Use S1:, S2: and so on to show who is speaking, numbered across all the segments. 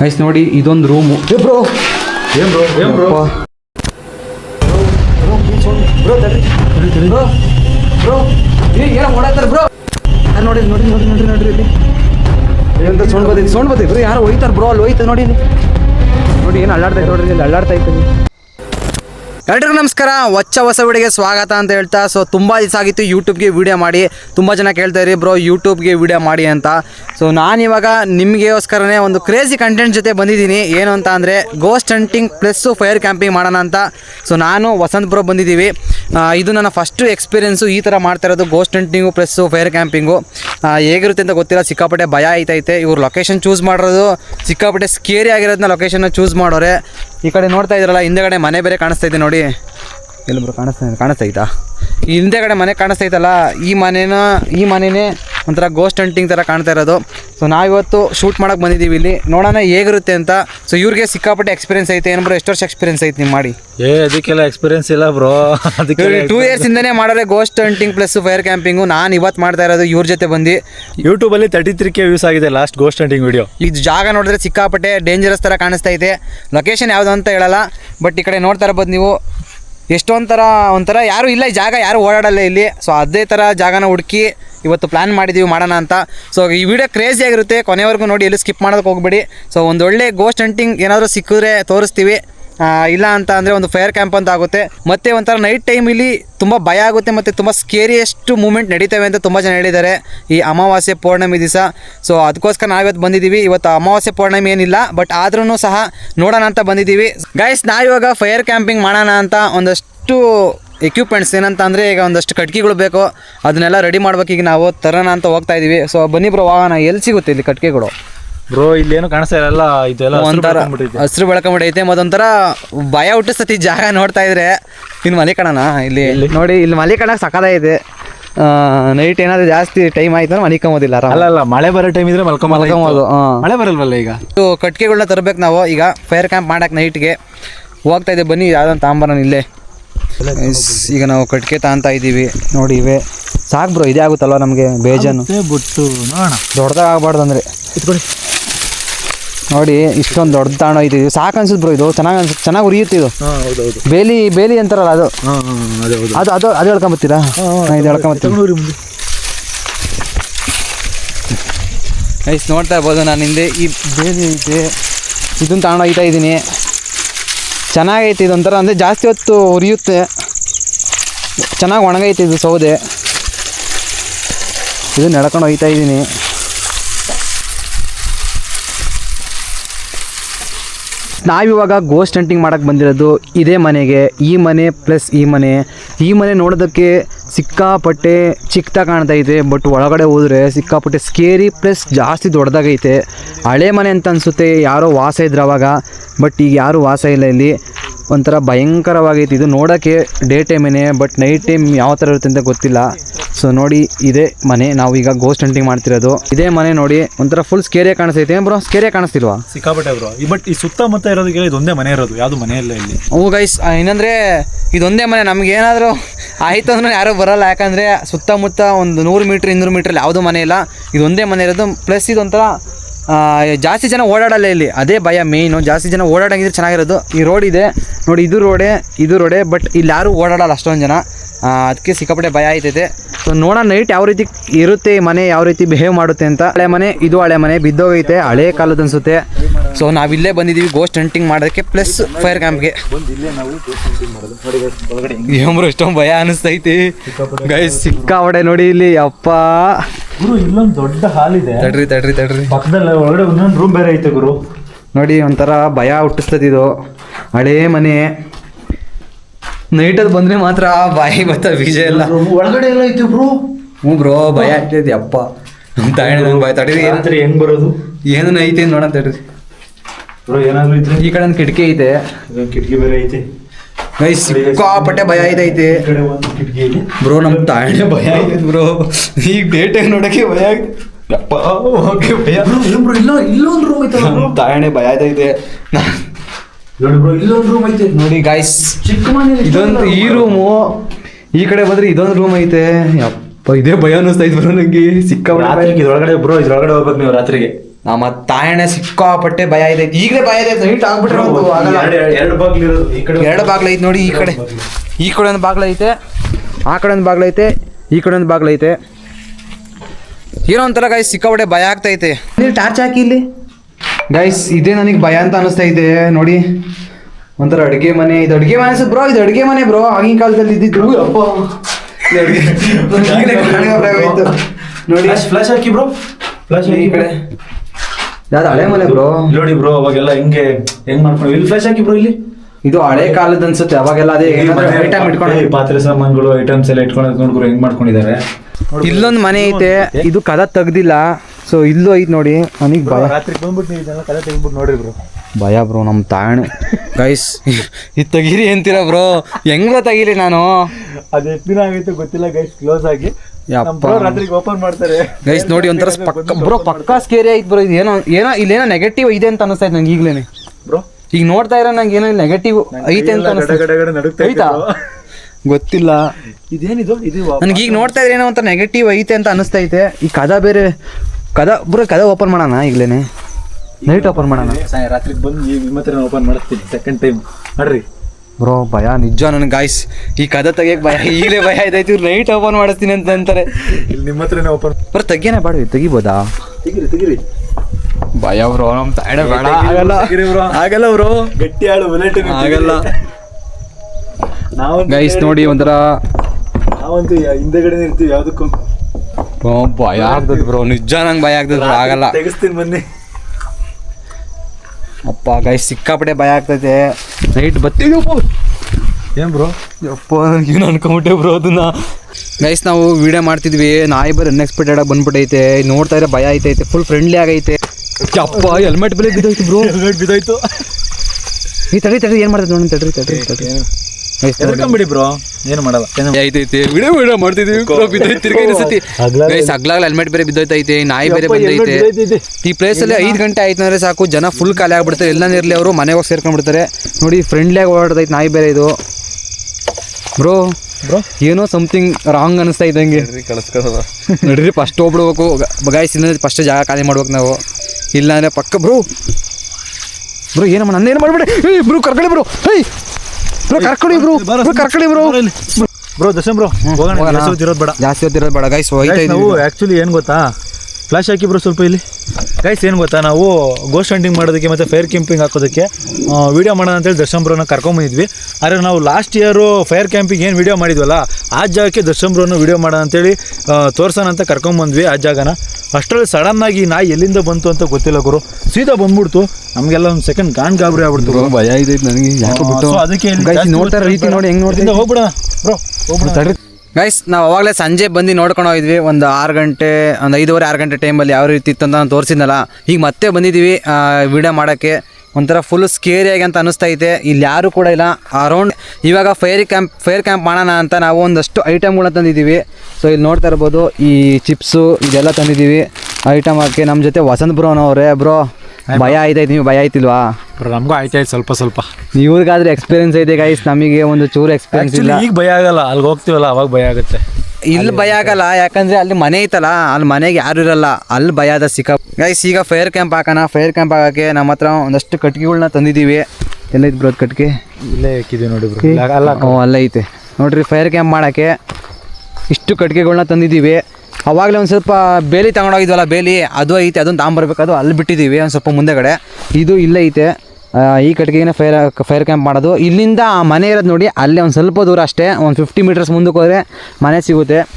S1: Guys ನೋಡಿ ಇದೊಂದು room bro
S2: ಏನ್ ಬ್ರೋ ಏನ್ ಬ್ರೋ
S1: ಬ್ರೋ ಬ್ರೋ ಏನೋ ಓಡಾಡ್ತಾರೆ ಬ್ರೋ ನೋಡಿ ನೋಡಿ ನೋಡಿ ನೋಡಿ ನೋಡ್ರಿ ಇಲ್ಲಿ ಏನಂತ ಸೌಂಡ್ ಬರ್ತೈತಿ ಸೊಂಡ್ ಬ್ರೋ ಯಾರೋ ಹೋಯ್ತಾರೆ ಬ್ರೋ ಅಲ್ಲಿ ಹೋಯ್ತು ನೋಡಿ ಇಲ್ಲಿ. ನೋಡಿ ಏನು ಅಲ್ಲಾಡ್ತೈತೆ ನೋಡ್ರಿ ಇಲ್ಲಿ ಅಲ್ಲಾಡ್ತಾ ಇತ್ತು ಎಲ್ರಿಗೂ ನಮಸ್ಕಾರ. ಹೊಚ್ಚ ಹೊಸ ವಿಡಿಯೋಗೆ ಸ್ವಾಗತ ಅಂತ ಹೇಳ್ತಾ ಸೊ ತುಂಬ ದಿವಸ ಆಗಿತ್ತು ಯೂಟ್ಯೂಬ್ಗೆ ವಿಡಿಯೋ ಮಾಡಿ. ತುಂಬ ಜನ ಕೇಳ್ತಾ ಇರಿ ಬ್ರೋ ಯೂಟ್ಯೂಬ್ಗೆ ವಿಡಿಯೋ ಮಾಡಿ ಅಂತ. ಸೊ ನಾನಿವಾಗ ನಿಮಗೋಸ್ಕರನೇ ಒಂದು ಕ್ರೇಜಿ ಕಂಟೆಂಟ್ ಜೊತೆ ಬಂದಿದ್ದೀನಿ. ಏನು ಅಂತ ಅಂದರೆ ghost hunting plus fire camping ಮಾಡೋಣ ಅಂತ. ಸೊ ನಾನು ವಸಂತ್ ಬ್ರೋ ಬಂದಿದ್ದೀವಿ. ಇದು ನನ್ನ ಫಸ್ಟು ಎಕ್ಸ್ಪೀರಿಯೆನ್ಸು ಈ ಥರ ಮಾಡ್ತಾ ಇರೋದು ghost hunting plus fire camping ಹೇಗಿರುತ್ತೆ ಅಂತ ಗೊತ್ತಿಲ್ಲ. ಸಿಕ್ಕಾಪಟ್ಟೆ ಭಯ ಆಯ್ತೈತೆ ಇವ್ರು ಲೊಕೇಶನ್ ಚೂಸ್ ಮಾಡಿರೋದು ಸಿಕ್ಕಾಪಟ್ಟೆ ಸ್ಕೇರಿ ಆಗಿರೋದನ್ನ ಲೊಕೇಶನ್ನ ಚೂಸ್ ಮಾಡೋರೆ. ಈ ಕಡೆ ನೋಡ್ತಾ ಇದ್ರಲ್ಲ, ಹಿಂದೆಗಡೆ ಮನೆ ಬೇರೆ ಕಾಣಿಸ್ತಾ ಇದೆ ನೋಡಿ. ಎಲ್ಲಿ ಕಾಣಿಸ್ತಾ ಕಾಣಿಸ್ತಾ ಈ ಹಿಂದೆಗಡೆ ಮನೆ ಕಾಣಿಸ್ತಾ ಕಾಣಿಸ್ತೈತಲ್ಲ ಈ ಮನೇನ, ಈ ಮನೆನೇ ಒಂಥರ ಗೋಸ್ಟ್ ಹಂಟಿಂಗ್ ಥರ ಕಾಣ್ತಾ ಇರೋದು. ಸೊ ನಾವಿವತ್ತು ಶೂಟ್ ಮಾಡೋಕೆ ಬಂದಿದ್ದೀವಿ ಇಲ್ಲಿ. ನೋಡೋಣ ಹೇಗಿರುತ್ತೆ ಅಂತ. ಸೊ ಇವ್ರಿಗೆ ಸಿಕ್ಕಾಪಟ್ಟೆ ಎಕ್ಸ್ಪೀರಿಯನ್ಸ್ ಐತೆ. ಏನು ಬ್ರೋ ಎಷ್ಟು ವರ್ಷ ಎಕ್ಸ್ಪೀರಿಯನ್ಸ್ ಐತೆ ನೀವು ಮಾಡಿ?
S2: ಏ ಅದಕ್ಕೆಲ್ಲ ಎಕ್ಸ್ಪೀರಿಯನ್ಸ್ ಇಲ್ಲ ಬ್ರೋ ಅದಕ್ಕೆ
S1: ಟೂ ಇಯರ್ಸ್ ಇಂದನೇ ಮಾಡೋರೆ ghost hunting plus fire camping ನಾನು ಇವತ್ತು ಮಾಡ್ತಾ ಇರೋದು ಇವ್ರ ಜೊತೆ ಬಂದು.
S2: ಯೂಟ್ಯೂಬಲ್ಲಿ ತರ್ಟಿ ತ್ರೀ ಕೆ ವ್ಯೂಸ್ ಆಗಿದೆ ಲಾಸ್ಟ್ ಗೋಸ್ಟ್ ಹಂಟಿಂಗ್ ವಿಡಿಯೋ
S1: ಇದು ಜಾಗ ನೋಡಿದ್ರೆ ಸಿಕ್ಕಾಪಟ್ಟೆ ಡೇಂಜರಸ್ ಥರ ಕಾಣಿಸ್ತಾ ಇದೆ. ಲೊಕೇಶನ್ ಯಾವುದು ಅಂತ ಹೇಳಲ್ಲ. ಬಟ್ ಈ ಕಡೆ ನೋಡ್ತಾ ಇರ್ಬೋದು ನೀವು. ಎಷ್ಟೊಂಥರ ಒಂಥರ ಯಾರೂ ಇಲ್ಲ ಈ ಜಾಗ. ಯಾರೂ ಓಡಾಡಲ್ಲ ಇಲ್ಲಿ. ಸೊ ಅದೇ ಥರ ಜಾಗನ ಹುಡುಕಿ ಇವತ್ತು ಪ್ಲ್ಯಾನ್ ಮಾಡಿದ್ದೀವಿ ಮಾಡೋಣ ಅಂತ. ಸೊ ಈ ವಿಡಿಯೋ ಕ್ರೇಜಿ ಆಗಿರುತ್ತೆ. ಕೊನೆವರೆಗೂ ನೋಡಿ, ಎಲ್ಲೂ ಸ್ಕಿಪ್ ಮಾಡೋದಕ್ಕೆ ಹೋಗ್ಬೇಡಿ. ಸೊ ಒಳ್ಳೆ ಗೋಸ್ಟ್ ಹಂಟಿಂಗ್ ಏನಾದರೂ ಸಿಕ್ಕಿದ್ರೆ ತೋರಿಸ್ತೀವಿ. ಇಲ್ಲ ಅಂತ ಅಂದರೆ ಒಂದು ಫೈರ್ ಕ್ಯಾಂಪ್ ಅಂತ ಆಗುತ್ತೆ. ಮತ್ತು ಒಂಥರ ನೈಟ್ ಟೈಮ್ ಇಲ್ಲಿ ತುಂಬ ಭಯ ಆಗುತ್ತೆ ಮತ್ತು ತುಂಬ ಸ್ಕೇರಿಯಷ್ಟು ಮೂಮೆಂಟ್ ನಡೀತವೆ ಅಂತ ತುಂಬ ಜನ ಹೇಳಿದ್ದಾರೆ. ಈ ಅಮಾವಾಸ್ಯೆ ಪೌರ್ಣಮಿ ದಿವಸ. ಸೊ ಅದಕ್ಕೋಸ್ಕರ ನಾವಿವತ್ತು ಬಂದಿದ್ದೀವಿ. ಇವತ್ತು ಅಮಾವಾಸ್ಯೆ ಪೌರ್ಣಮಿ ಏನಿಲ್ಲ ಬಟ್ ಆದ್ರೂ ಸಹ ನೋಡೋಣ ಅಂತ ಬಂದಿದ್ದೀವಿ. ಗೈಸ್ ನಾವಿವಾಗ ಫೈರ್ ಕ್ಯಾಂಪಿಂಗ್ ಮಾಡೋಣ ಅಂತ ಒಂದಷ್ಟು ಎಕ್ವಿಪ್ಮೆಂಟ್ಸ್ ಏನಂತ ಅಂದರೆ ಈಗ ಒಂದಷ್ಟು ಕಟ್ಕಿಗಳು ಬೇಕು ಅದನ್ನೆಲ್ಲ ರೆಡಿ ಮಾಡ್ಬೇಕು. ಈಗ ನಾವು ತರೋಣ ಅಂತ ಹೋಗ್ತಾ ಇದ್ದೀವಿ ಸೊ ಬನ್ನಿ ಬ್ರೋ ವಾಹನ ಎಲ್ಲಿ ಸಿಗುತ್ತೆ ಇಲ್ಲಿ ಕಟ್ಕೆಗಳು
S2: ಬ್ರೋ ಇಲ್ಲೇನು ಕಾಣಿಸ್ತಾ ಇರಲ್ಲ ಇದೆಲ್ಲ ಹಸ್ರು
S1: ಒಂಥರ ಹಸಿರು ಬೆಳ್ಕೊಂಬಿಟ್ಟೈತೆ. ಮತ್ತೊಂಥರ ಭಯ ಹುಟ್ಟಿಸ್ತತಿ ಜಾಗ ನೋಡ್ತಾ ಇದ್ರೆ ಇನ್ನು ಮಲಿಕಣನ? ಇಲ್ಲಿ ನೋಡಿ ಇಲ್ಲಿ ಮಲಿಕಣಕ್ಕೆ ಇದೆ ನೈಟ್ ಏನಾದ್ರು ಜಾಸ್ತಿ ಟೈಮ್ ಆಯ್ತು ಅಂದ್ರೆ ಮಲಿಕೊಂಬೋದಿಲ್ಲ ಆರಾಮ
S2: ಅಲ್ಲ ಅಲ್ಲ ಮಳೆ ಬರೋ ಟೈಮ್ ಇದ್ರೆ ಮಲ್ಕೊಂಬ
S1: ಮಲ್ಕೊಂಬೋದು ಹಾಂ
S2: ಮಳೆ ಬರಲ್ವಲ್ಲ ಈಗ?
S1: ಇದು ಕಟ್ಕೆಗಳನ್ನ ತರಬೇಕು ನಾವು. ಈಗ ಫೈರ್ ಕ್ಯಾಂಪ್ ಮಾಡಕ್ಕೆ ನೈಟ್ಗೆ ಹೋಗ್ತಾ ಇದೆ ಬನ್ನಿ ಯಾವ್ದೊಂದು ತಾಂಬಾರನ ಇಲ್ಲೇ. ಈಗ ನಾವು ಕಟ್ಕೆ ತಾಂತ ಇದ್ದೀವಿ. ನೋಡಿ ಇವೆ. ಸಾಕು ಬ್ರೋ ಇದೇ ಆಗುತ್ತಲ್ವ ನಮಗೆ ಬೇಜಾನು
S2: ಬಿಟ್ಟು ನೋಡೋಣ.
S1: ದೊಡ್ಡದಾಗ ಆಗ್ಬಾರ್ದು ಅಂದರೆ ನೋಡಿ ಇಷ್ಟೊಂದು ದೊಡ್ಡ ತಾಣ ಇದು. ಸಾಕು ಅನ್ಸುತ್ತೆ ಬ್ರೋ ಇದು. ಚೆನ್ನಾಗಿ ಅನ್ಸುತ್ತೆ. ಚೆನ್ನಾಗಿ ಉರಿಯುತ್ತೆ ಇದು.
S2: ಹೌದು ಹೌದು
S1: ಬೇಲಿ ಬೇಲಿ ಅಂತಾರಲ್ಲ ಅದು?
S2: ಅದು
S1: ಅದು ಅದು ಹೇಳ್ಕೊಂಬತ್ತೀರಾ? ಇದು ಹೇಳ್ಕೊಂಬತ್ತೀನಿ. ಐಸ್ ನೋಡ್ತಾ ಇರ್ಬೋದು ನಾನು ಹಿಂದೆ. ಈ ಬೇಲಿ ಇದೆ. ಇದನ್ನ ತಾಣ ಹೋಗ್ತಾ ಇದ್ದೀನಿ ಚೆನ್ನಾಗೈತೆ ಇದೊಂಥರ ಅಂದರೆ ಜಾಸ್ತಿ ಹೊತ್ತು ಉರಿಯುತ್ತೆ. ಚೆನ್ನಾಗಿ ಒಣಗೈತೆ ಇದು ಸೌದೆ. ಇದು ಎಳ್ಕೊಂಡು ಹೋಗ್ತಾ ಇದ್ದೀನಿ ನಾವಿವಾಗ ಗೋಸ್ಟ್ ಹಂಟಿಂಗ್ ಮಾಡೋಕ್ಕೆ ಬಂದಿರೋದು ಇದೇ ಮನೆಗೆ, ಈ ಮನೆ ಪ್ಲಸ್ ಈ ಮನೆ. ಈ ಮನೆ ನೋಡೋದಕ್ಕೆ ಸಿಕ್ಕಾಪಟ್ಟೆ ಚಿಕ್ಕದಾಗಿ ಕಾಣ್ತಾ ಇದೆ ಬಟ್ ಒಳಗಡೆ ಹೋದರೆ ಸಿಕ್ಕಾಪಟ್ಟೆ ಸ್ಕೇರಿ ಪ್ಲಸ್ ಜಾಸ್ತಿ ದೊಡ್ಡದಾಗೈತೆ ಹಳೆ ಮನೆ ಅಂತ ಅನಿಸುತ್ತೆ, ಯಾರೋ ವಾಸ ಇದ್ರು ಅವಾಗ ಬಟ್ ಈಗ ಯಾರೂ ವಾಸ ಇಲ್ಲ ಇಲ್ಲಿ. ಒಂಥರ ಭಯಂಕರವಾಗೈತೆ. ಇದು ನೋಡೋಕ್ಕೆ ಡೇ ಟೈಮೇನೆ ಬಟ್ ನೈಟ್ ಟೈಮ್ ಯಾವ ಥರ ಇರುತ್ತೆ ಅಂತ ಗೊತ್ತಿಲ್ಲ. ಸೊ ನೋಡಿ ಇದೇ ಮನೆ. ನಾವು ಈಗ ಗೋಸ್ಟ್ ಹಂಟಿಂಗ್ ಮಾಡ್ತಿರೋದು. ಇದೇ ಮನೆ ನೋಡಿ ಒಂಥರ ಫುಲ್ ಸ್ಕೇರಿಯ ಕಾಣಿಸ್ತೈತೆ. ಬ್ರೋ ಸ್ಕೇರಿಯ ಕಾಣಿಸ್ತಿಲ್ವಾ?
S2: ಸಿಕ್ಕಾಪಟ್ಟೆ ಬ್ರೋ ಬಟ್ ಈ ಸುತ್ತಮುತ್ತ ಇರೋದಕ್ಕೆ ಇದೊಂದೇ ಮನೆ ಇರೋದು ಯಾವುದು ಮನೆ ಇಲ್ಲ ಇಲ್ಲಿ.
S1: ಹ್ಞೂ ಗೈಸ್ ಏನಂದರೆ ಇದೊಂದೇ ಮನೆ. ನಮ್ಗೆ ಏನಾದರೂ ಆಯಿತು ಅಂದ್ರೆ ಯಾರೂ ಬರಲ್ಲ. ಯಾಕಂದರೆ ಸುತ್ತಮುತ್ತ ಒಂದು ನೂರು ಮೀಟ್ರ್ ಇನ್ನೂರು ಮೀಟ್ರಲ್ಲಿ ಯಾವುದೂ ಮನೆ ಇಲ್ಲ. ಇದೊಂದೇ ಮನೆ ಇರೋದು. ಪ್ಲಸ್ ಇದೊಂಥರ ಜಾಸ್ತಿ ಜನ ಓಡಾಡಲ್ಲ ಇಲ್ಲಿ. ಅದೇ ಭಯ ಮೇಯ್ನು ಜಾಸ್ತಿ ಜನ ಓಡಾಡಂಗಿದ್ರೆ ಚೆನ್ನಾಗಿರೋದು. ಈ ರೋಡ್ ಇದೆ. ನೋಡಿ, ಇದು ರೋಡೇ ಇದು ರೋಡೇ ಬಟ್ ಇಲ್ಲಿ ಯಾರೂ ಓಡಾಡಲ್ಲ ಅಷ್ಟೊಂದು ಜನ. ಅದಕ್ಕೆ ಸಿಕ್ಕಾಪಟ್ಟೆ ಭಯ ಆಯ್ತೈತೆ. ಸೊ ನೋಡೋಣ ನೈಟ್ ಯಾವ ರೀತಿ ಇರುತ್ತೆ, ಈ ಮನೆ ಯಾವ ರೀತಿ ಬಿಹೇವ್ ಮಾಡುತ್ತೆ ಅಂತ. ಹಳೆ ಮನೆ, ಇದು ಹಳೆ ಮನೆ, ಬಿದ್ದೋಗೈತೆ, ಹಳೆ ಕಾಲದ ಅನ್ಸುತ್ತೆ. ಸೊ ನಾವಿಲ್ಲೇ ಬಂದಿದ್ದೀವಿ ಗೋಸ್ಟ್ ಹಂಟಿಂಗ್ ಮಾಡೋದಕ್ಕೆ ಪ್ಲಸ್ ಫೈರ್ ಕ್ಯಾಂಪ್ಗೆ ಏಮ್ರು ಎಷ್ಟೊಂದು ಭಯ ಅನಿಸ್ತೈತಿ. ಗೈಸ್ ಸಿಕ್ಕಾವಡೆ ನೋಡಿ ಇಲ್ಲಿ ಅಪ್ಪ
S2: ಗುರು ಇಲ್ಲೊಂದು ದೊಡ್ಡ ಹಾಲ್ ಇದೆ.
S1: ತಡ್ರಿ ತಡ್ರಿ ತಡ್ರಿ.
S2: ಪಕ್ಕದಲ್ಲಿ ಒಳಗಡೆ ಒಂದೊಂದು ರೂಮ್ ಬೇರೆ ಐತೆ ಗುರು.
S1: ನೋಡಿ ಒಂಥರ ಭಯ ಹುಟ್ಟಿಸ್ತದೆ ಇದು. ಹಳೇ ಮನೆ. ನೈಟಲ್ಲಿ ಬಂದ್ರೆ ಮಾತ್ರ ಬಾಯಿ ಬತ್ತ ಬೀಜ ಎಲ್ಲ
S2: ಒಳಗಡೆ ಎಲ್ಲ ಐತೆ ಬ್ರೋ
S1: ಹ್ಞೂ ಬ್ರೋ ಭಯ ಆಗ್ತೈತಿ ಅಪ್ಪ ತಾಯಿ ನಂಗೆ ಭಯ ತಡೀರಿ.
S2: ರಾತ್ರಿ ಹೆಂಗ್ ಬರೋದು?
S1: ಏನನ್ನ ಐತೆ ನೋಡಂತ ತಡ್ರಿ.
S2: ಬ್ರೋ ಏನಾದ್ರು ಇದ್ರೆ?
S1: ಈ ಕಡೆ ಒಂದು ಕಿಟಕಿ ಐತೆ.
S2: ಇದೊಂದು ಕಿಟಕಿ ಬೇರೆ ಐತೆ.
S1: ಗೈಸ್ ಸಿಕ್ಕಾಪಟ್ಟೆ ಭಯ ಇದೈತೆ.
S2: ಈ ಕಡೆ ಒಂದು ಕಿಟಕಿ ಇದೆ.
S1: ಬ್ರೋ ನಮ್ ತಾಯಿನೇ ಭಯ ಇದೆ ಬ್ರೋ ಈಗ ಡೇಟ್ ನೋಡಕ್ಕೆ ಭಯ ಆಗಿದೆ ಯಪ್ಪ ಓಕೆ ಭಯ.
S2: ಬ್ರೋ ಇಲ್ಲ ಇಲ್ಲೊಂದು ರೂಮ್ ಐತೆ
S1: ನಮ್ ತಾಯಣೆ ಭಯ ಆಯ್ತೈತೆ
S2: ನೋಡಿ ಬ್ರೋ ಇಲ್ಲೊಂದು ರೂಮ್ ಐತೆ.
S1: ನೋಡಿ ಗಾಯ್ಸ್
S2: ಚಿಕ್ಕ ಮನೆ
S1: ಇದೊಂದು ಈ ರೂಮು ಈ ಕಡೆ ಬಂದ್ರೆ ಇದೊಂದು ರೂಮ್ ಐತೆ. ಯಪ್ಪ ಇದೇ ಭಯ ಅನ್ನಿಸ್ತಾ ಬ್ರೋ ನಂಗೆ. ಸಿಕ್ಕಾಪಟ್ಟೆ
S2: ರಾತ್ರಿಗೆ ಇದ್ರೊಳಗಡೆ ಬ್ರೋ ಇದ್ರೊಳಗಡೆ ಹೋಗ್ಬೇಕು ನೀವು ರಾತ್ರಿಗೆ.
S1: ನಮ್ಮ ತಾಯಣೆ ಸಿಕ್ಕಾಪಟ್ಟೆ ಭಯ ಇದೆ. ಈಗಲೇ ಭಯ ಇದೆ ನೈಟ್ ಆಗ್ಬಿಟ್ರೆ ಆಗಲ್ಲ.
S2: ಎರಡು ಬಾಗ್ಲು
S1: ಐತೆ ನೋಡಿ ಈ ಕಡೆ. ಈ ಕಡೆ ಒಂದು ಬಾಗ್ಲ ಐತೆ ಆ ಕಡೆ ಒಂದು ಬಾಗ್ಲ ಐತೆ ಈ ಕಡೆ ಒಂದು ಬಾಗ್ಲ ಐತೆ. ಏನೋ ಒಂಥರ ಗೈಸ್ ಸಿಕ್ಕಾಪಟ್ಟೆ ಭಯ ಆಗ್ತೈತೆ ನೀವು ಟಾರ್ಚ್ ಹಾಕಿ ಇಲ್ಲಿ. ಗೈಸ್ ಇದೇ ನನಗೆ ಭಯ ಅಂತ ಅನಿಸ್ತೈತೆ ನೋಡಿ ಒಂಥರ ಅಡುಗೆ ಮನೆ ಇದು ಅಡುಗೆ ಮನೆ ಬ್ರೋ ಇದು ಅಡುಗೆ ಮನೆ ಬ್ರೋ ಆಗಿನ ಕಾಲದಲ್ಲಿ ಇದ್ದಿದ್ದು. ಅಪ್ಪ. ಇದು ಆಗೋಯ್ತು. ನೋಡಿ.
S2: ಫ್ಲಾಶ್ ಹಾಕಿ ಬ್ರೋ ಫ್ಲಾಶ್
S1: ಈ ಕಡೆ. ಯಾವ್ದು ಹಳೆ ಮನೆ ಬ್ರೋ
S2: ನೋಡಿ ಬ್ರೋ ಅವಾಗೆಲ್ಲ ಹೆಂಗೆ ಹೆಂಗ್ ಮಾಡ್ಕೊಂಡು ಇಲ್ಲಿ ಫ್ಲಾಶ್ ಹಾಕಿ ಬ್ರೋ ಇಲ್ಲಿ?
S1: ಇದು ಹಳೆ ಕಾಲದ ಅನ್ಸುತ್ತೆ ಅವಾಗೆಲ್ಲ ಅದೇ ಐಟಮ್ ಇಟ್ಕೊಂಡು
S2: ಪಾತ್ರೆ ಸಾಮಾನುಗಳು ಐಟಮ್ಸ್ ಎಲ್ಲ ಇಟ್ಕೊಂಡು ನೋಡ್ರು ಹೆಂಗ್ ಮಾಡ್ಕೊಂಡಿದ್ದಾರೆ.
S1: ಇಲ್ಲೊಂದು ಮನೆ ಐತೆ ಇದು ಕದ ತೆಗ್ದಿಲ್ಲ ಸೊ ಇಲ್ಲೂ ಐತೆ ನೋಡಿ ನನಗೆ ಭಯ.
S2: ರಾತ್ರಿ ಬಂದ್ಬಿಟ್ಟು ನೀವು ಇದೆಲ್ಲ ಕಲೆ ತೆಗ್ದ್ಬಿಟ್ಟು ನೋಡ್ರಿ ಬ್ರೋ.
S1: ಭಯ ಬ್ರೋ ನಮ್ಮ ತಾಣ ಗೈಸ್ ಇದು ತೆಗೀರಿ ಅಂತೀರ ಬ್ರೋ? ಹೆಂಗ್ ತೆಗೀರಿ ನಾನು?
S2: ಅದು ಎಷ್ಟು ದಿನ ಆಗೈತೆ ಗೊತ್ತಿಲ್ಲ ಗೈಸ್ ಕ್ಲೋಸ್ ಆಗಿ. ರಾತ್ರಿಗೆ ಓಪನ್ ಮಾಡ್ತಾರೆ.
S1: ಗೈಸ್ ನೋಡಿ ಒಂಥರ ಪಕ್ಕ ಬ್ರೋ ಪಕ್ಕಾ ಸ್ಕೇರಿ ಆಯ್ತು ಬ್ರೋ ಇದು ಏನೋ ಏನೋ ಇಲ್ಲೇನೋ ನೆಗೆಟಿವ್ ಇದೆ ಅಂತ ಅನಿಸ್ತಾ ನಂಗೆ ಈಗಲೇ
S2: ಬ್ರೋ
S1: ಈಗ ನೋಡ್ತಾ ಇರೋ ನಂಗೆ ಏನೋ ನೆಗೆಟಿವ್ ಐತೆ ಅಂತ ಅನಿಸ್ತಾ
S2: ಐತಾ
S1: ಗೊತ್ತಿಲ್ಲ.
S2: ಇದೇನಿದು? ಇದು
S1: ನನಗೆ ಈಗ ನೋಡ್ತಾ ಇದ್ರೆ ಏನೋ ಒಂಥರ ನೆಗೆಟಿವ್ ಐತೆ ಅಂತ ಅನಿಸ್ತೈತೆ ಈ ಕದ ಬೇರೆ ಕದ ಬ್ರೋ ಕದ ಓಪನ್ ಮಾಡೋಣ ಈಗಲೇ ನೈಟ್ ಓಪನ್ ಮಾಡೋಣ.
S2: ರಾತ್ರಿ ಬಂದು ನಿಮ್ಮ ಹತ್ರ ಓಪನ್ ಮಾಡಿಸ್ತೀನಿ ಸೆಕೆಂಡ್ ಟೈಮ್ ನೋಡ್ರಿ.
S1: ಬ್ರೋ ಭಯ ನಿಜ ನನಗೆ ಗಾಯ್ಸ್ ಈ ಕದ ತೆಗಿಯಕ್ಕೆ ಭಯ ಈಗಲೇ ಭಯ ಇದಾಯ್ತು ಇವ್ರು ನೈಟ್ ಓಪನ್ ಮಾಡಿಸ್ತೀನಿ ಅಂತ ಅಂತಾರೆ.
S2: ಇಲ್ಲಿ ನಿಮ್ಮ ಹತ್ರನೇ ಓಪನ್
S1: ಬರ ತೆಗಿಯನೇ ಬಾಡಿ ತೆಗಿಬೋದಾ?
S2: ತೆಗಿರಿ ತೆಗಿರಿ.
S1: ಭಯ ಬ್ರೋ ನಮ್ಮ ತಾಡ ಬೇಡ. ಆಗಲ್ಲ. ಆಗಲ್ಲ ಬ್ರೋ.
S2: ಗಟ್ಟಿ ಆಳು ಬುಲೆಟ್
S1: ಆಗಲ್ಲ.
S2: ನಾವು
S1: ಗೈಸ್ ನೋಡಿ ಒಂಥರ
S2: ನಾವಂತೂ ಯಾ- ಹಿಂದೆಗಡೆ ಇರ್ತೀವಿ ಯಾವುದಕ್ಕೂ.
S1: ಬ್ರೋ, ಭಯ ಆಗ್ತದೆ ಬ್ರೋ. ನಿಜ ನಂಗೆ ಭಯ ಆಗ್ತದೆ ಬ್ರೋ. ಆಗಲ್ಲ.
S2: ತೆಗಿಸ್ತೀನಿ ಬನ್ನಿ.
S1: ಅಪ್ಪ ಗೈಸ್ ಸಿಕ್ಕಾಪಟ್ಟೆ ಭಯ ಆಗ್ತೈತೆ. ನೈಟ್ ಬತ್ತೀವಿ
S2: ಏನು ಬ್ರೋ
S1: ಯಪ್ಪ ಏನು ಅನ್ಕೊಂಬಿಟ್ಟೆ ಬ್ರೋ ಅದನ್ನ? ಗೈಸ್ ನಾವು ವೀಡಿಯೋ ಮಾಡ್ತಿದ್ವಿ. ನಾಯಿ ಬರ್ ಅನ್ಎಕ್ಸ್ಪೆಕ್ಟೆಡ್ ಆಗಿ ಬಂದ್ಬಿಟ್ಟೈತೆ. ನೋಡ್ತಾ ಇದ್ರೆ ಭಯ ಐತೈತೆ. ಫುಲ್ ಫ್ರೆಂಡ್ಲಿ ಆಗೈತೆ. ಅಪ್ಪ ಹೆಲ್ಮೆಟ್ ಬೆಲೆ ಬಿದ್ದೋಯ್ತು ಬ್ರೋ
S2: ಬಿದ್ದೋಯ್ತು.
S1: ಈ ತಡಿ ತಡಿ ಏನು ಮಾಡ್ತೈತೆ ನೋಡಿ ತಡ್ರಿ ತಡ್ರಿ ತಡ್ರಿ.
S2: ಬ್ರೋ. ಏನು ಮಾಡಲ್ಲ. ಏನು
S1: ಐತೈತೆ ವಿಡಿಯೋ ವಿಡಿಯೋ ಮಾಡ್ತಿದ್ವಿ ಗೈಸ್ ಹೆಲ್ಮೆಟ್ ಬೇರೆ ಬಿದ್ದೋಯ್ತೈತೆ ನಾಯಿ ಬೇರೆ ಬಂದೈತೆ. ಈ ಪ್ಲೇಸ್ ಅಲ್ಲಿ ಐದ್ ಗಂಟೆ ಆಯ್ತು ಅಂದ್ರೆ ಸಾಕು ಜನ ಫುಲ್ ಖಾಲಿ ಆಗ್ಬಿಡ್ತಾರೆ. ಎಲ್ಲ ಇರಲಿ ಅವರು ಮನೆಗೆ ಹೋಗಿ ಸೇರ್ಕೊಂಡ್ಬಿಡ್ತಾರೆ. ನೋಡಿ ಫ್ರೆಂಡ್ಲಿಯಾಗಿ ಓಡಾಡ್ತೈತೆ ನಾಯಿ ಬೇರೆ ಇದು. Bro
S2: bro.
S1: ಏನೋ ಸಮಥಿಂಗ್ ರಾಂಗ್ ಅನಿಸ್ತಾ ಇದ್ದಂಗೆ
S2: ನೋಡ್ರಿ
S1: ನಡ್ರಿ ಫಸ್ಟ್ ಹೋಗ್ಬಿಡ್ಬೇಕು. ಬಗಾಯಿಸ್ ಇಲ್ಲ ಫಸ್ಟ್ ಜಾಗ ಖಾಲಿ ಮಾಡ್ಬೇಕು ನಾವು. ಇಲ್ಲ ಅಂದ್ರೆ ಪಕ್ಕ ಬ್ರೋ. ಬ್ರೋ ಏನಮ್ಮ ನನ್ನೇನು ಮಾಡ್ಬಿಡಿ ಏಯ್ ಬ್ರೋ ಕರ್ಕೊಳ್ಳಿ ಬ್ರೋ. ಹೇಯ್ ಬ್ರೋ ಕರ್ಕೊಳ್ಳಿ ಬ್ರೋ. ಬ್ರೋ ಕರ್ಕೊಳ್ಳಿ ಬ್ರೋ.
S2: ಬ್ರೋ ದರ್ಶನ್ ಬ್ರೋ ಹೋಗೋಣ. ಜಾಸ್ತಿ ಹೊತ್ತಿರೋದು ಬೇಡ.
S1: ಜಾಸ್ತಿ ಹೊತ್ತಿರೋದು ಬೇಡ. ಗೈಸ್ ಹೋಗ್ತಾ
S2: ಇದ್ದೀವಿ ನಾವು ಆ್ಯಕ್ಚುಲಿ ಏನು ಗೊತ್ತಾ? ಫ್ಲಾಶ್ ಹಾಕಿ ಬ್ರೋ ಸ್ವಲ್ಪ ಇಲ್ಲಿ. ಗೈಸ್ ಏನು ಗೊತ್ತಾ? ನಾವು ಗೋಸ್ಟ್ ಹಂಟಿಂಗ್ ಮಾಡೋದಕ್ಕೆ ಮತ್ತು ಫೈರ್ ಕ್ಯಾಂಪಿಂಗ್ ಹಾಕೋದಕ್ಕೆ ವೀಡಿಯೋ ಮಾಡೋಣ ಅಂತೇಳಿ ದಶಂಬ್ರನ್ನ ಬ್ರೋನ ಕರ್ಕೊಂಬಂದಿದ್ವಿ ಆದರೆ ನಾವು ಲಾಸ್ಟ್ ಇಯರು ಫೈರ್ ಕ್ಯಾಂಪಿಂಗ್ ಏನು ವಿಡಿಯೋ ಮಾಡಿದ್ವಲ್ಲ ಆ ಜಾಗಕ್ಕೆ ದರ್ಶನ್ ವೀಡಿಯೋ ಮಾಡೋಣ ಅಂತೇಳಿ ತೋರ್ಸೋಣ ಅಂತ ಕರ್ಕೊಂಬಂದ್ವಿ ಆ ಜಾಗನ. ಅಷ್ಟರಲ್ಲಿ ಸಡನ್ನಾಗಿ ನಾಯಿ ಎಲ್ಲಿಂದ ಬಂತು ಅಂತ ಗೊತ್ತಿಲ್ಲ ಗುರು. ಸೀದಾ ಬಂದ್ಬಿಡ್ತು. ನಮಗೆಲ್ಲ ಒಂದು ಸೆಕೆಂಡ್ ಗಾನ್ ಗಾಬರಿ ಆಗ್ಬಿಡ್ತು
S1: ಭಯ ಇದೆ ನನಗೆ.
S2: ಅದಕ್ಕೆ
S1: ನೋಡ್ತಾರೆ ರೀತಿ ನೋಡಿ ಹೆಂಗೆ
S2: ನೋಡ್ತೀನಿ
S1: ನೋಡ್ತಾ
S2: ಹೋಗ್ಬಿಡೋಣ. ಬ್ರೋ ಹೋಗ್ಬಿಡೋಣ.
S1: ಗೈಸ್ ನಾವು ಅವಾಗಲೇ ಸಂಜೆ ಬಂದು ನೋಡ್ಕೊಂಡು ಹೋಗಿದ್ವಿ. ಒಂದು ಆರು ಗಂಟೆ, ಒಂದು ಐದುವರೆ, ಆರು ಗಂಟೆ ಟೈಮಲ್ಲಿ ಯಾವ ರೀತಿ ಇತ್ತು ಅಂತ ನಾನು ತೋರಿಸಿದ್ನಲ್ಲ. ಈಗ ಮತ್ತೆ ಬಂದಿದ್ದೀವಿ ವಿಡಿಯೋ ಮಾಡೋಕ್ಕೆ. ಒಂಥರ ಫುಲ್ ಸ್ಕೇರಿಯಾಗಿ ಅಂತ ಅನಿಸ್ತಾ ಇದೆ ಇಲ್ಲಿ ಯಾರು ಕೂಡ ಇಲ್ಲ. ಅರೌಂಡ್ ಇವಾಗ ಫೈರ್ ಕ್ಯಾಂಪ್ ಫೈರ್ ಕ್ಯಾಂಪ್ ಮಾಡೋಣ ಅಂತ ನಾವು ಒಂದಷ್ಟು ಐಟಮ್ಗಳನ್ನ ತಂದಿದ್ದೀವಿ ಸೊ ಇಲ್ಲಿ ನೋಡ್ತಾ ಇರ್ಬೋದು, ಈ ಚಿಪ್ಸು ಇದೆಲ್ಲ ತಂದಿದ್ದೀವಿ ಐಟಮ್ ಹಾಕಿ ನಮ್ಮ ಜೊತೆ ವಸಂತ್ ಬ್ರೋನವ್ರೆ ಬ್ರೋ ಭಯ ಆಯ್ತೈತೆ ನೀವು ಭಯ ಆಯ್ತಿಲ್ವಾ?
S2: ನಮಗೂ ಆಯ್ತಾಯ್ತು ಸ್ವಲ್ಪ ಸ್ವಲ್ಪ.
S1: ಇವ್ರಿಗಾದ್ರೆ ಎಕ್ಸ್ಪೀರಿಯನ್ಸ್ ಐತೆ ಗೈಸ್ ನಮಗೆ ಒಂದು ಚೂರು ಎಕ್ಸ್ಪೀರಿಯನ್ಸ್ ಇಲ್ಲ.
S2: ಈಗ ಭಯ ಆಗಲ್ಲ. ಅಲ್ಲಿಗೆ ಹೋಗ್ತೀವಲ್ಲ ಅವಾಗ ಭಯ ಆಗುತ್ತೆ.
S1: ಇಲ್ಲಿ ಭಯ ಆಗಲ್ಲ ಯಾಕಂದ್ರೆ ಅಲ್ಲಿ ಮನೆ ಐತಲ್ಲ ಅಲ್ಲಿ ಮನೆಗೆ ಯಾರು ಇರಲ್ಲ. ಅಲ್ಲಿ ಭಯ ಅದ ಸಿಕ್ಕ ಗೈಸ್ ಈಗ ಫೈರ್ ಕ್ಯಾಂಪ್ ಹಾಕೋಣ. ಫೈರ್ ಕ್ಯಾಂಪ್ ಹಾಕಕ್ಕೆ ನಮ್ಮ ಹತ್ರ ಒಂದಷ್ಟು ಕಟ್ಗೆಗಳನ್ನ ತಂದಿದ್ದೀವಿ ಎಲ್ಲೈತೆ ಬ್ರೋದ್ ಕಟ್ಗೆ?
S2: ಇಲ್ಲೇ ಹಾಕಿದೀವಿ ನೋಡಿ ಅಲ್ಲ.
S1: ಹ್ಞೂ ಅಲ್ಲೇ ಐತೆ. ನೋಡ್ರಿ ಫೈರ್ ಕ್ಯಾಂಪ್ ಮಾಡೋಕ್ಕೆ ಇಷ್ಟು ಕಟ್ಟಿಗೆಗಳನ್ನ ತಂದಿದ್ದೀವಿ ಅವಾಗಲೇ ಒಂದು ಸ್ವಲ್ಪ ಬೇಲಿ ತಗೊಂಡೋಗಿದ್ವಲ್ಲ ಬೇಲಿ ಅದು ಐತೆ ಅದನ್ನು ತಗೊಂಬರ್ಬೇಕು ಅದು ಅಲ್ಲಿ ಬಿಟ್ಟಿದ್ದೀವಿ ಒಂದು ಸ್ವಲ್ಪ ಮುಂದೆಗಡೆ ಇದು ಇಲ್ಲೇ ಐತೆ. ಈ ಕಟ್ಟಿಗೆನೇ ಫೈರ್ ಫೈರ್ ಕ್ಯಾಂಪ್ ಮಾಡೋದು. ಇಲ್ಲಿಂದ ಆ ಮನೆ ಇರೋದು ನೋಡಿ ಅಲ್ಲೇ ಒಂದು ಸ್ವಲ್ಪ ದೂರ ಅಷ್ಟೇ ಒಂದು ಫಿಫ್ಟಿ ಮೀಟರ್ಸ್ ಮುಂದಕ್ಕೆ ಹೋದರೆ ಮನೆ ಸಿಗುತ್ತೆ.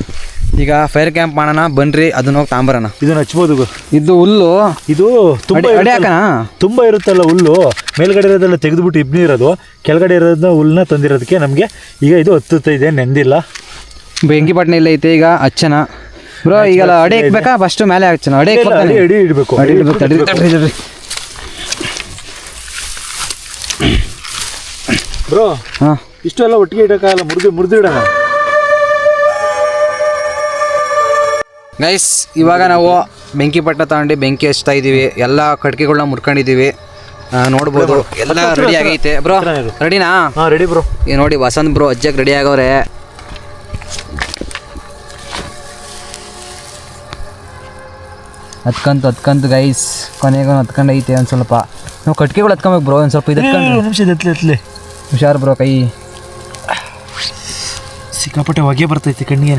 S1: ಈಗ ಫೈರ್ ಕ್ಯಾಂಪ್ ಮಾಡೋಣ ಬನ್ರಿ ಅದನ್ನ ಹೋಗಿ ತಾಂಬರೋಣ
S2: ಇದನ್ನ ಹಚ್ಬೋದು
S1: ಇದು ಹುಲ್ಲು.
S2: ಇದು ತುಂಬಾ
S1: ಅಡಿ- ಅಡಿ
S2: ಇರುತ್ತಲ್ಲ- ತುಂಬಾ ಇರುತ್ತಲ್ಲ ಹುಲ್ಲು. ಮೇಲ್ಗಡೆ ಇರೋದೆಲ್ಲ ತೆಗೆದುಬಿಟ್ಟು ಇಬ್ನಿ ಇರೋದು. ಕೆಳಗಡೆ ಇರೋದನ್ನ ಹುಲ್ಲನ್ನ ತಂದಿರೋದಕ್ಕೆ ನಮಗೆ ಈಗ ಇದು ಹತ್ತುತ್ತ ಇದೆ ನೆಂದಿಲ್ಲ.
S1: ಬೆಂಕಿ ಇಲ್ಲ ಐತೆ ಈಗ ಹಚ್ಚನ? ಬ್ರೋ ಈಗ ಅಡಿ ಇಕ್ಬೇಕಾ ಫಸ್ಟ್ ಮೇಲೆ ಹಾಕ್ತೀನಿ? ಅಡಿ
S2: ಅಡಿ ಅಡಿ ಇಡಬೇಕು.
S1: ಅಡಿ ಇಡ್ಬೇಕು, ತಡ್ರಿ, ತಡ್ರಿ.
S2: ಬ್ರೋ
S1: ಹಾಂ.
S2: ಇಷ್ಟೆಲ್ಲ ಒಟ್ಟಿಗೆ ಇಡೋಕ್ಕಾಗಲ್ಲ ಮುರಿದು ಮುರಿದಿಡೋಣ.
S1: ಗೈಸ್ ಇವಾಗ ನಾವು ಬೆಂಕಿ ಪಟ್ಟ ತಗೊಂಡು ಬೆಂಕಿ ಹಚ್ತಾ ಇದೀವಿ. ಎಲ್ಲ ಕಟ್ಗೆಗಳನ್ನ ಮುರ್ಕೊಂಡಿದ್ದೀವಿ ನೋಡ್ಬೋದು. ಎಲ್ಲ ರೆಡಿ ಆಗೈತೆ. ಬ್ರೋ ರೆಡಿನಾ
S2: ರೆಡಿ ಬ್ರೋ
S1: ಈಗ ನೋಡಿ ವಸಂತ್ ಬ್ರೋ ಅಜ್ಜಕ್ಕೆ ರೆಡಿ ಆಗವ್ರೆ. ಹತ್ಕಂತು ಹತ್ಕಂತು ಗೈಸ್ ಕೊನೆಗೆ ಹತ್ಕೊಂಡು ಐತೆ ಒಂದು ಸ್ವಲ್ಪ. ನಾವು ಕಟ್ಕೆಗಳು ಹತ್ಕೊಬೇಕು ಬ್ರೋ ಒಂದು ಸ್ವಲ್ಪ ಇದು ಹತ್ಕೊಂಡು
S2: ನಿಮಿಷ ಎತ್ಲೆ ಎತ್ಲೆ.
S1: ಹುಷಾರು ಬ್ರೋ ಕೈ.
S2: ಸಿಕ್ಕಾಪಟ್ಟೆ ಹೊಗೆ ಬರ್ತೈತಿ ಕಣ್ಣಿಗೆ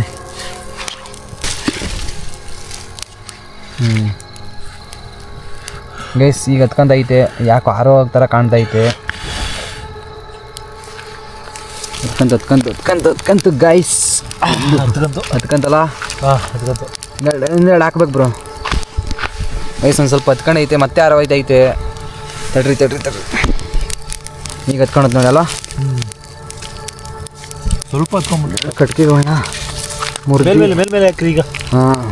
S1: ಗೈಸ್ ಈಗ ಹತ್ಕೊಂಡೈತೆ ಯಾಕೋ ಆರೋ ಥರ ಕಾಣ್ತೈತೆ ಹತ್ಕಂತ ಹತ್ಕಂತ ಹತ್ಕಂತ ಹತ್ಕಂತು ಗೈಸ್
S2: ಹತ್ಕಂತು.
S1: ಹತ್ಕಂತಲ್ಲ?
S2: ಹಾಂ ಹತ್ಕಂತು.
S1: ಹಾಕ್ಬೇಕು ಬ್ರೋ ಒಂದು ಸ್ವಲ್ಪ ಹತ್ಕೊಂಡೈತೆ ಮತ್ತೆ ಆರೋ ಐತೈತೆ ತಡ್ರಿ ತಡ್ರಿ ತಡ್ರಿ. ಈಗ ಹತ್ಕೊಂಡದ್ ನೋಡಲ್ಲ
S2: ಸ್ವಲ್ಪ ಹತ್ಕೊಂಡ್ಬಿಟ್ಟು
S1: ಕಟ್ಕಿಗೆ ಹೋಣ ಮೂರು
S2: ಮೇಲೆ ಮೇಲೆ ಮೇಲೆ ಮೇಲೆ ಹಾಕ್ರಿ ಈಗ.
S1: ಹಾಂ.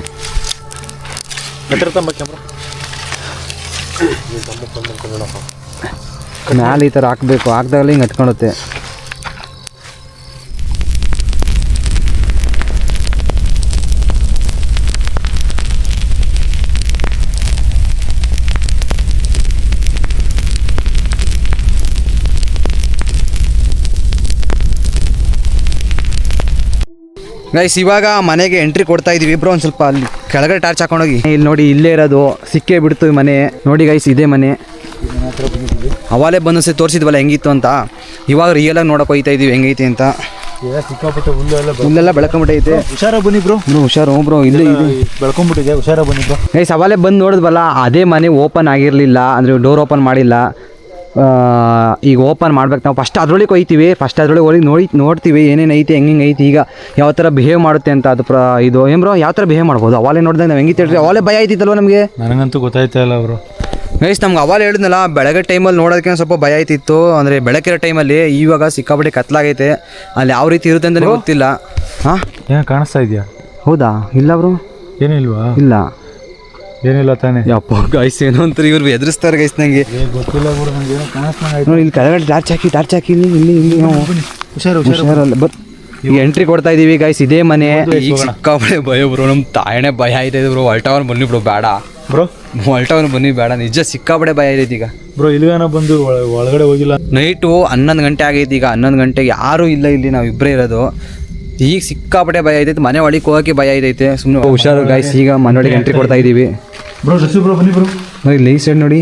S2: ಹತ್ತಿರ ತಂಬ ಕ್ಯಾಮ್ರಾ.
S1: ಮ್ಯಾಲೆ ಈ ಥರ ಹಾಕ್ಬೇಕು ಹಾಕ್ದಾಗಲೇ ಹಿಂಗೆ ಹತ್ಕೊಳುತ್ತೆ ಗೈಸ್ ಇವಾಗ ಮನೆಗೆ ಎಂಟ್ರಿ ಕೊಡ್ತಾ ಇದೀವಿ. ಇಬ್ರು ಒಂದು ಸ್ವಲ್ಪ ಅಲ್ಲಿ ಕೆಳಗಡೆ ಟಾರ್ಚ್ ಹಾಕೊಂಡೋಗಿ. ಇಲ್ಲಿ ನೋಡಿ ಇಲ್ಲೇ ಇರೋದು. ಸಿಕ್ಕೇ ಬಿಡ್ತು ಈ ಮನೆ. ನೋಡಿ ಗೈಸ್ ಇದೇ ಮನೆ. ಅವಾಲೇ ಬಂದು ಸರಿ ತೋರಿಸಿದ್ವಲ್ಲ ಹೆಂಗಿತ್ತು ಅಂತ. ಇವಾಗ ರಿಯಲಾಗಿ ನೋಡಕ್ಕೆ ಹೋಗ್ತಾ ಇದೀವಿ. ಹೆಂಗೈತೆ ಅಂತ.
S2: ಸಿಕ್ಕಾಪಟ್ಟೆ ಹುಲ್ಲೆಲ್ಲ
S1: ಇಲ್ಲೆಲ್ಲ ಬೆಳಕೊಂಬಿಟ್ಟೈತೆ
S2: ಬನ್ನಿ ಬ್ರೋ.
S1: ಬ್ರೋ ಹುಷಾರು ಬ್ರೋ ಇಲ್ಲೇ ಇದೆ.
S2: ಬೆಳ್ಕೊಂಡ್ಬಿಟ್ಟಿದೆ ಹುಷಾರ ಬನ್ನಿ ಬ್ರೋ.
S1: ಗೈಸ್ ಅವಾಲೇ ಬಂದು ನೋಡಿದ್ವಲ್ಲ ಅದೇ ಮನೆ ಓಪನ್ ಆಗಿರಲಿಲ್ಲ ಅಂದರೆ ಡೋರ್ ಓಪನ್ ಮಾಡಿಲ್ಲ. ಈಗ ಓಪನ್ ಮಾಡ್ಬೇಕು. ನಾವು ಫಸ್ಟ್ ಅದರೊಳಗೆ ಒಯ್ತೀವಿ ಫಸ್ಟ್ ಅದರೊಳಗೆ ಹೋಗಿ ನೋಡಿ ನೋಡ್ತೀವಿ ಏನೇನು ಐತಿ ಹೆಂಗೆ ಐತಿ ಈಗ ಯಾವ ಥರ ಬಿಹೇವ್ ಮಾಡುತ್ತೆ ಅಂತ ಅದು ಪ್ರ ಇದು. ಏನು ಬ್ರೋ ಯಾವ ಥರ ಬಿಹೇವ್ ಮಾಡ್ಬೋದು? ಅವಾಲೇ ನೋಡಿದಾಗ ನಾವು ಹೆಂಗೆ ಹೇಳ್ರಿ ಅವಾಲೇ ಭಯ ಆಯ್ತಿತ್ತಲ್ವ ನಮಗೆ?
S2: ನನಗಂತೂ ಗೊತ್ತಾಯ್ತಾ ಇಲ್ಲ ಅವರು
S1: ಗೈಸ್ ನಮ್ಗೆ ಅವಾಲೇ ಹೇಳಿದ್ನಲ್ಲ ಬೆಳಗ್ಗೆ ಟೈಮಲ್ಲಿ ನೋಡೋದಕ್ಕೆ ಸ್ವಲ್ಪ ಭಯ ಆಯ್ತಿತ್ತು ಅಂದರೆ ಬೆಳಕಿರೋ ಟೈಮಲ್ಲಿ ಇವಾಗ ಸಿಕ್ಕಾಪಟ್ಟೆ ಕತ್ಲಾಗೈತೆ. ಅಲ್ಲಿ ಯಾವ ರೀತಿ ಇರುತ್ತೆ ಅಂತಲೇ ಗೊತ್ತಿಲ್ಲ. ಹಾಂ?
S2: ಏನು ಕಾಣಿಸ್ತಾ ಇದೆಯಾ?
S1: ಹೌದಾ? ಇಲ್ಲ ಬ್ರೋ
S2: ಏನಿಲ್ವಾ?
S1: ಇಲ್ಲ.
S2: ಏನಿಲ್ಲ ತಾನೆ.
S1: ಯಪ್ಪ ಗೈಸ್ ಏನೋ ಅಂತ ಇವ್ರು ಎದುರಿಸ್ತಾರೆ ಗೈಸ್ ನಂಗೆ.
S2: ಗೊತ್ತಿಲ್ಲ ಬಿಡು ನಂಗೆ ಏನೋ ಕಾಣಿಸ್ದಂಗೆ
S1: ನೋಡಿ ಇಲ್ಲಿ ಕೆಳಗಡೆ ಟಾರ್ಚ್ ಹಾಕಿ ಟಾರ್ಚ್ ಹಾಕಿ ಇಲ್ಲಿ ಇಲ್ಲಿ ಇಲ್ಲಿ ನಾವು
S2: ಹುಷಾರು
S1: ಹುಷಾರಲ್ಲ ಬಟ್ ಈಗ ಎಂಟ್ರಿ ಕೊಡ್ತಾ ಇದೀವಿ ಗೈಸ್ ಇದೇ ಮನೆ. ಈಗ ಭಯ ಬ್ರೋ ನಮ್ಮ ತಾಯಣೆ ಭಯ ಇದೆ ಬ್ರೋ ಅಲ್ಟಾವನ್ ಬನ್ನಿ ಬ್ರೋ ಬೇಡ.
S2: ಬ್ರೋ?
S1: ಅಲ್ಟಾವನ್ ಬನ್ನಿ ಬೇಡ. ನಿಜ ಸಿಕ್ಕಾಬಡೆ ಭಯ ಇದೆ ಈಗ.
S2: ಬ್ರೋ ಇಲ್ಲಿಗಾನ ಬಂದು ಒಳ- ಒಳಗಡೆ ಹೋಗಿಲ್ಲ.
S1: ನೈಟು ಹನ್ನೊಂದು ಗಂಟೆ ಆಗೈತೆ ಈಗ ಹನ್ನೊಂದು ಗಂಟೆಗೆ. ಯಾರೂ ಇಲ್ಲ ಇಲ್ಲಿ ನಾವು ಇಬ್ಬರೇ ಇರೋದು. ಈಗ ಸಿಕ್ಕಾಪಟ್ಟೆ ಭಯ ಐತೈತೆ ಮನೆ ಒಳಗೆ ಹೋಗಕ್ಕೆ ಭಯ ಐತೈತೆ ಸುಮ್ಮನೆ ಹುಷಾರು ಗೈಸ್ ಈಗ ಮನೆ ಒಳಗೆ ಎಂಟ್ರಿ ಕೊಡ್ತಾ ಇದೀವಿ.
S2: ಬ್ರೋ ಬ್ರೋ ಬನ್ನಿ ಬ್ರೋ
S1: ನೋಡಿ ಇಲ್ಲಿ ಈ ಸೈಡ್ ನೋಡಿ.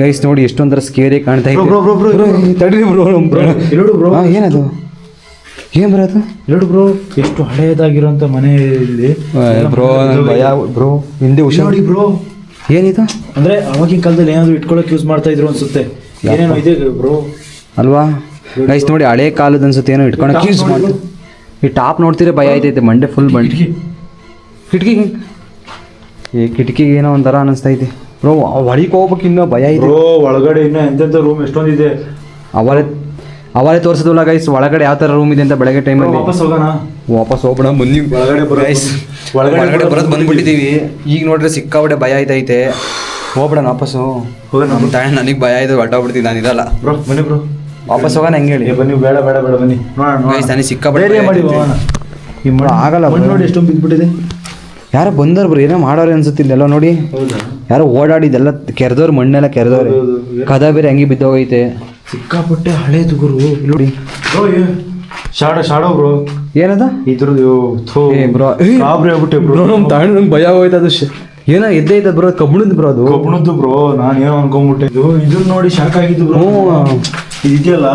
S1: ಗೈಸ್ ನೋಡಿ. ಎಷ್ಟೊಂದರ ಸ್ಕೇರಿ ಕಾಣ್ತಾ ಇದೆ.
S2: Bro, bro, bro, bro.
S1: ತಡ್ರಿ ಬ್ರೋ
S2: ಬ್ರೋ, ಎರಡು ಬ್ರೋ.
S1: ಏನದು? ಏನ್ ಬರೋದು
S2: ಎರಡು ಬ್ರೋ ಎಷ್ಟು ಹಳೆಯದಾಗಿರೋಂಥ ಮನೆ ಇಲ್ಲಿ.
S1: ಬ್ರೋ ಭಯ ಬ್ರೋ ಹಿಂದೆ ಹುಷಾರು
S2: ನೋಡಿ ಬ್ರೋ
S1: ಏನಿದು?
S2: ಅಂದ್ರೆ ಅವಾಗಿನ ಕಾಲದಲ್ಲಿ ಏನಾದ್ರು ಇಟ್ಕೊಳ್ಳೋಕೆ ಯೂಸ್ ಮಾಡ್ತಾ ಇದ್ರು ಅನ್ಸುತ್ತೆ. ಏನೇನೋ ಇದೆ ಬ್ರೋ
S1: ಅಲ್ವಾ? ಗೈಸ್ ನೋಡಿ ಹಳೆ ಕಾಲದ ಅನ್ಸುತ್ತೆ ಏನೋ ಇಟ್ಕೊಳಕ್ಕೆ ಯೂಸ್ ಮಾಡಿ ಈ ಟಾಪ್ ನೋಡ್ತೀರಾ ಭಯ ಆಯ್ತೈತೆ ಮಂಡೆ ಫುಲ್ ಬಂಡಿ ಕಿಟಕಿಗೆ ಈ ಕಿಟಕಿಗೆ ಏನೋ ಒಂಥರ ಅನಿಸ್ತೈತೆ. ಬ್ರೋ ಒಳಗೆ ಹೋಗ್ಬೇಕು ಇನ್ನೂ ಭಯ ಇದೆ.
S2: ಬ್ರೋ ಒಳಗಡೆ ಇನ್ನ ಎಂತೆಂತ ರೂಮ್ ಎಷ್ಟೊಂದಿದೆ?
S1: ಅವರೇ ಅವರೇ ತೋರಿಸಿದ್ವಲ್ಲ ಗೈಸ್ ಒಳಗಡೆ ಯಾವ ಥರ ರೂಮ್ ಇದೆ ಅಂತ ಬೆಳಗ್ಗೆ ಟೈಮಲ್ಲಿ
S2: ವಾಪಸ್ ಹೋಗೋಣ.
S1: ವಾಪಸ್ ಹೋಗ್ಬಿಡ ಮುಂದೆ
S2: ಒಳಗಡೆ ಬರೋ
S1: Guys,
S2: ಒಳಗಡೆ
S1: ಒಳಗಡೆ
S2: ಬರೋದು
S1: ಬಂದ್ಬಿಟ್ಟಿದ್ದೀವಿ ಈಗ ನೋಡ್ರೆ ಸಿಕ್ಕಾಬಿಡೆ ಭಯ ಐತೈತೆ ಹೋಗ್ಬಿಡ ವಾಪಸ್ಸು
S2: ಹೋಗೋಣ.
S1: ನಮ್ಮ ತಾಯಿ ನನಗೆ ಭಯ ಆಯ್ತು ಹೊರಟೋಗ್ಬಿಡ್ತೀನಿ ನಾನು ಇರಲ್ಲ.
S2: ಬ್ರೋ ಬನ್ನಿ ಬ್ರೋ.
S1: ವಾಪಸ್ ಹೋಗೋಣ ಹೆಂಗೆ ಹೇಳಿ?
S2: ಬನ್ನಿ ಬೇಡ ಬೇಡ ಬೇಡ ಬನ್ನಿ. ನೋಡೋಣ ಗೈಸ್.
S1: ನನಗೆ ಸಿಕ್ಕಾಪಟ್ಟೆ
S2: ಮಾಡಿ ಹೋಗೋಣ. ಈ ಮಣ್ಣು
S1: ಆಗಲ್ಲ.
S2: ನೋಡಿ ಎಷ್ಟೊಂದು ಬಿದ್ಬಿಟ್ಟಿದೆ
S1: ಯಾರೋ ಬಂದವ್ರು ಬ್ರೋ ಏನೋ ಮಾಡೋರು ಅನ್ಸುತ್ತೆ ಎಲ್ಲ ನೋಡಿ. ಯಾರೋ ಓಡಾಡಿದ್ದೆಲ್ಲ ಕೆರೆದವ್ರು ಮಣ್ಣೆಲ್ಲ ಕೆರೆದವ್ರೆ. ಕದ ಬೇರೆ ಹಂಗೆ ಬಿದ್ದೋಗೈತೆ.
S2: ಸಿಕ್ಕಾಪಟ್ಟೆ ಹಳೇದು ಗುರು.
S1: ನೋಡಿ.
S2: Shadow shadow bro.
S1: ಏನದ?
S2: ಇದ್ರದ್ದು
S1: ಏ ಬ್ರೋ
S2: ಕಾಬ್ರಿ ಆಗ್ಬಿಟ್ಟೆ ಬ್ರೋ.
S1: ನಮ್ ತಾಣ ನಂಗೆ ಭಯ ಹೋಯ್ತು ಅದು ಏನೋ ಏನೋ ಎದ್ದೈತದ ಬ್ರೋ ಕಬ್ಬಣದ ಬ್ರೋ ಅದು.
S2: ಕಬ್ಬಣದ್ದು ಬ್ರೋ ನಾನು ಏನೋ ಅನ್ಕೊಂಡ್ಬಿಟ್ಟೆ ಇದು ಇದನ್ನ ನೋಡಿ ಶಾಕ್ ಆಗಿದ್ದು ಬ್ರೋ. ಇದೆಯಲ್ಲ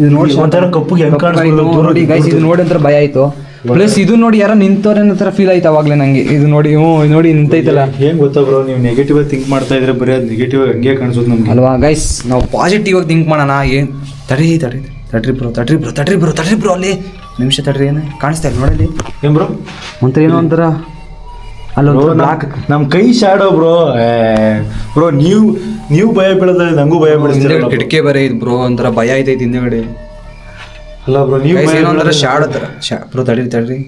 S1: ಇದು ನೋಡಿ
S2: ಒಂಥರ ಕಪ್ಪು ಹೆಂಗ್ ಕಾಣಿಸ್ಬೋದು
S1: ನೋಡಿ ಗೈಸ್ ಇದು ನೋಡಿ ಅಂತ ಭಯ ಆಯ್ತು. ಪ್ಲಸ್ ಇದು ನೋಡಿ ಯಾರೋ ನಿಂತವ್ರೆ ಅನ್ನೋ ಥರ ಫೀಲ್ ಆಯ್ತು ಅವಾಗಲೇ ನಂಗೆ. ಇದು ನೋಡಿ ಹ್ಞೂ ಇದು ನೋಡಿ ನಿಂತೈತಲ್ಲ.
S2: ಏನ್ ಗೊತ್ತಾ ಬ್ರೋ ನೀವು ನೆಗೆಟಿವ್ ಆಗಿ ಥಿಂಕ್ ಮಾಡ್ತಾ ಇದ್ರೆ ಬರೀ ಅದು ನೆಗೆಟಿವ್ ಆಗಿ ಹಂಗೆ ಕಾಣಿಸೋದು ನಮ್ಗೆ.
S1: ಅಲ್ವಾ ಗೈಸ್ ನಾವು ಪಾಸಿಟಿವ್ ಆಗಿ ಥಿಂಕ್ ಮಾಡೋಣ. ಏನು? ತಡ್ರಿ ತಡ್ರಿ ತಡ್ರಿ ಬ್ರೋ ತಡ್ರಿ ಬ್ರೋ ತಡ್ರಿ ಬ್ರೋ ತಡ್ರಿ ಬ್ರೋ ಅಲ್ಲಿ. ನಿಮಿಷ ತಡ್ರಿ ಏನು? ಕಾಣಿಸ್ತಾ ಇಲ್ಲ ನೋಡಲ್ಲಿ.
S2: ಏನ್ ಬ್ರೋ
S1: ಒಂಥರ ಏನೋ ಒಂಥರ ಅಲ್ಲೊಂದು ಬ್ಲಾಕ್
S2: ನಮ್ಮ ಕೈ ಶಾಡೋ ಬ್ರೋ ಬ್ರೋ ನೀವು ನೀವು ಭಯ ಬೀಳದ ನಂಗೂ ಭಯ ಬೀಳಿಸ್ತೀರ.
S1: ಕಿಟಕಿ ಬರೀ ಇದು ಬ್ರೋ ಒಂಥರ ಭಯ ಐತೈತಿ ಹಿಂದೆಗಡೆ.
S2: ಅಲ್ಲ ಬ್ರೋ ನೀವು ಭಯ
S1: ಏನೋ ಒಂಥರ ಶಾಡ್ ಹತ್ರ ಶಾ ಬ್ರೋ ತಡ್ರಿ ತಡ್ರಿ.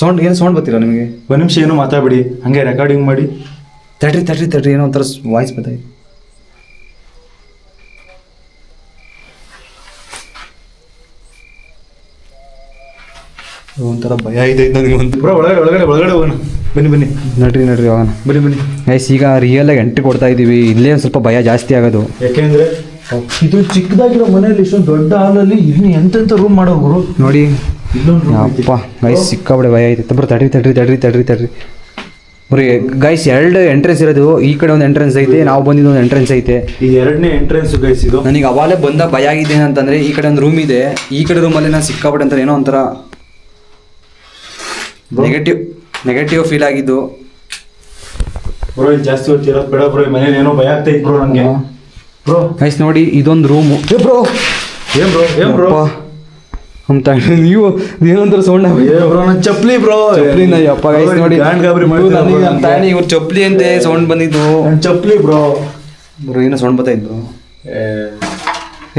S1: ಸೌಂಡ್ ಏನು ಸೌಂಡ್ ಬರ್ತೀರಾ ನಿಮಗೆ?
S2: ಒಂದು ನಿಮಿಷ ಏನು ಮಾತಾಡ್ಬಿಡಿ. ಹಂಗೆ ರೆಕಾರ್ಡಿಂಗ್ ಮಾಡಿ.
S1: ತಡ್ರಿ ತಡ್ರಿ ತಡ್ರಿ ಏನೋ ಒಂಥರ ವಾಯ್ಸ್ ಬರ್ತೈತೆ ಒಂಥರ ಭಯ ಇದೆ ನನಗೆ ಒಂದು.
S2: ಬ್ರೋ ಒಳಗಡೆ ಒಳಗಡೆ ಒಳಗಡೆ ಹೋಗೋಣ. ಬನ್ನಿ ಬನ್ನಿ.
S1: ನಡ್ರಿ ನಡ್ರಿ ಹೋಗೋಣ.
S2: ಬನ್ನಿ ಬನ್ನಿ.
S1: ಗೈಸ್ ಈಗ ರಿಯಲ್ ಆಗಿ ಎಂಟ್ರಿ ಕೊಡ್ತಾ ಇದೀವಿ. ಇಲ್ಲೇ ಒಂದು ಸ್ವಲ್ಪ ಭಯ ಜಾಸ್ತಿ ಆಗೋದು.
S2: ಯಾಕೆಂದ್ರೆ ಇದು ಚಿಕ್ಕದಾಗಿರೋ ಮನೆಯಲ್ಲಿ ಇಷ್ಟೊಂದು ದೊಡ್ಡ ಹಾಲಲ್ಲಿ ಇನ್ನು ಎಂತೆಂತ ರೂಮ್ ಮಾಡೋ ಗುರು?
S1: ನೋಡಿ ಅಪ್ಪ ಗೈಸ್ ಸಿಕ್ಕಾಬಿಡೆ ಭಯ ಐತೆ. ಬ್ರೋ ತಡ್ರಿ ತಡ್ರಿ ತಡ್ರಿ ತಡ್ರಿ ತಡ್ರಿ. ಬ್ರೋ ಗೈಸ್ ಎರಡು ಎಂಟ್ರೆನ್ಸ್ ಇರೋದು ಈ ಕಡೆ ಒಂದು ಎಂಟ್ರೆನ್ಸ್ ಐತೆ ನಾವು ಬಂದಿದ್ದು ಒಂದು ಎಂಟ್ರೆನ್ಸ್ ಐತೆ.
S2: ಈ ಎರಡನೇ ಎಂಟ್ರೆನ್ಸ್ ಗೈಸ್ ಇದು.
S1: ನನಗೆ ಅವಾಗಲೇ ಬಂದ ಭಯ ಆಗಿದೆ ಅಂತಂದ್ರೆ ಈ ಕಡೆ ಒಂದು ರೂಮ್ ಇದೆ. ಈ ಕಡೆ ರೂಮಲ್ಲಿ ನಾನು ಸಿಕ್ಕಾಬಡೆ ಅಂತ ಏನೋ ಒಂಥರ ನೆಗೆಟಿವ್ ನೆಗೆಟಿವ್ ಫೀಲ್ ಆಗಿದ್ದು.
S2: ಬ್ರೋ ಜಾಸ್ತಿ ಹೊತ್ತಿರೋದು ಬೇಡ ಬ್ರೋ ಮನೇಲಿ ಏನೋ ಭಯ ಆಗ್ತೈತೆ ಬ್ರೋ ನನಗೆ ಬ್ರೋ
S1: ಗೈಸ್ ನೋಡಿ ಇದೊಂದು ರೂಮು ಬ್ರೋ
S2: ಏನ್ ಬ್ರೋ ಏನ್ ಬ್ರೋ
S1: ಅಂತ ನೀವು ಏನಂತಾರೆ ಸೌಂಡ್
S2: ಏ ಬ್ರೋ ನನ್ನ ಚಪ್ಲಿ ಬ್ರೋ
S1: ಚಪ್ಲಿನ ಅಪ್ಪ ಗೈಸ್ ನೋಡಿ.
S2: ನನಗೆ.
S1: ಇವ್ರು ಚಪ್ಲಿ ಅಂತೆ ಸೌಂಡ್ ಬಂದಿದ್ದು.
S2: ನನ್ನ ಚಪ್ಲಿ ಬ್ರೋ
S1: ಬ್ರೋ ಏನೋ ಸೌಂಡ್ ಬರ್ತಾ ಇದ್ರು
S2: ಏ.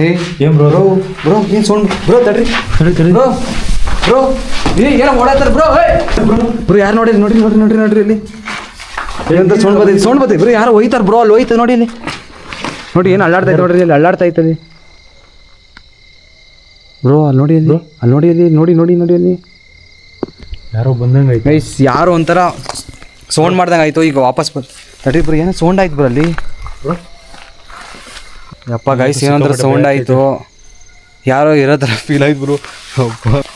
S1: ಏ
S2: ಏನ್ ಬ್ರೋ
S1: ಬ್ರೋ ಬ್ರೋ ಏನು ಸೌಂಡ್ ಬ್ರೋ ತಡ್ರಿ. ಬ್ರೋ ಬ್ರೋ ಏ ಏನೋ ಓಡಾಡ್ತಾರೆ ಬ್ರೋ ಬ್ರೋ ಯಾರು ನೋಡಿ ನೋಡ್ರಿ ನೋಡ್ರಿ ನೋಡ್ರಿ ನೋಡ್ರಿ ಇಲ್ಲಿ. ಏನಂತ ಸೌಂಡ್ ಬರ್ತೈತಿ ಸೌಂಡ್ ಬರ್ತೈತಿ ಬ್ರೋ ಯಾರು ಹೋಯ್ತಾರೆ ಬ್ರೋ ಅಲ್ಲಿ ಹೋಯ್ತು ನೋಡಿ ಇಲ್ಲಿ. ನೋಡಿ ಏನು ಅಲ್ಲಾಡ್ತಾ ಐತೆ ನೋಡ್ರಿ ಇಲ್ಲಿ ಅಲ್ಲಾಡ್ತಾ ಇತ್ತು ಬ್ರೋ ಅಲ್ಲಿ ನೋಡಿ ಅಲ್ಲಿ. ಅಲ್ಲಿ ನೋಡಿ ಅಲ್ಲಿ. ನೋಡಿ ನೋಡಿ ನೋಡಿ ಅಲ್ಲಿ.
S2: ಯಾರೋ ಬಂದಂಗೆ ಐತೆ
S1: ಗೈಸ್ ಯಾರೋ ಒಂಥರ ಸೌಂಡ್ ಮಾಡ್ದಂಗೆ ಆಯಿತು. ಈಗ ವಾಪಸ್ ಬರ್ ತಡಿ ಬ್ರೋ ಏನೋ ಸೌಂಡ್ ಆಯ್ತು ಬ್ರೋ ಅಲ್ಲಿ? ಯಪ್ಪ ಗೈಸ್ ಏನಂದ್ರೆ ಸೌಂಡ್ ಆಯಿತು. ಯಾರೋ ಇರೋ ಥರ ಫೀಲ್ ಆಯ್ತು ಬ್ರೋ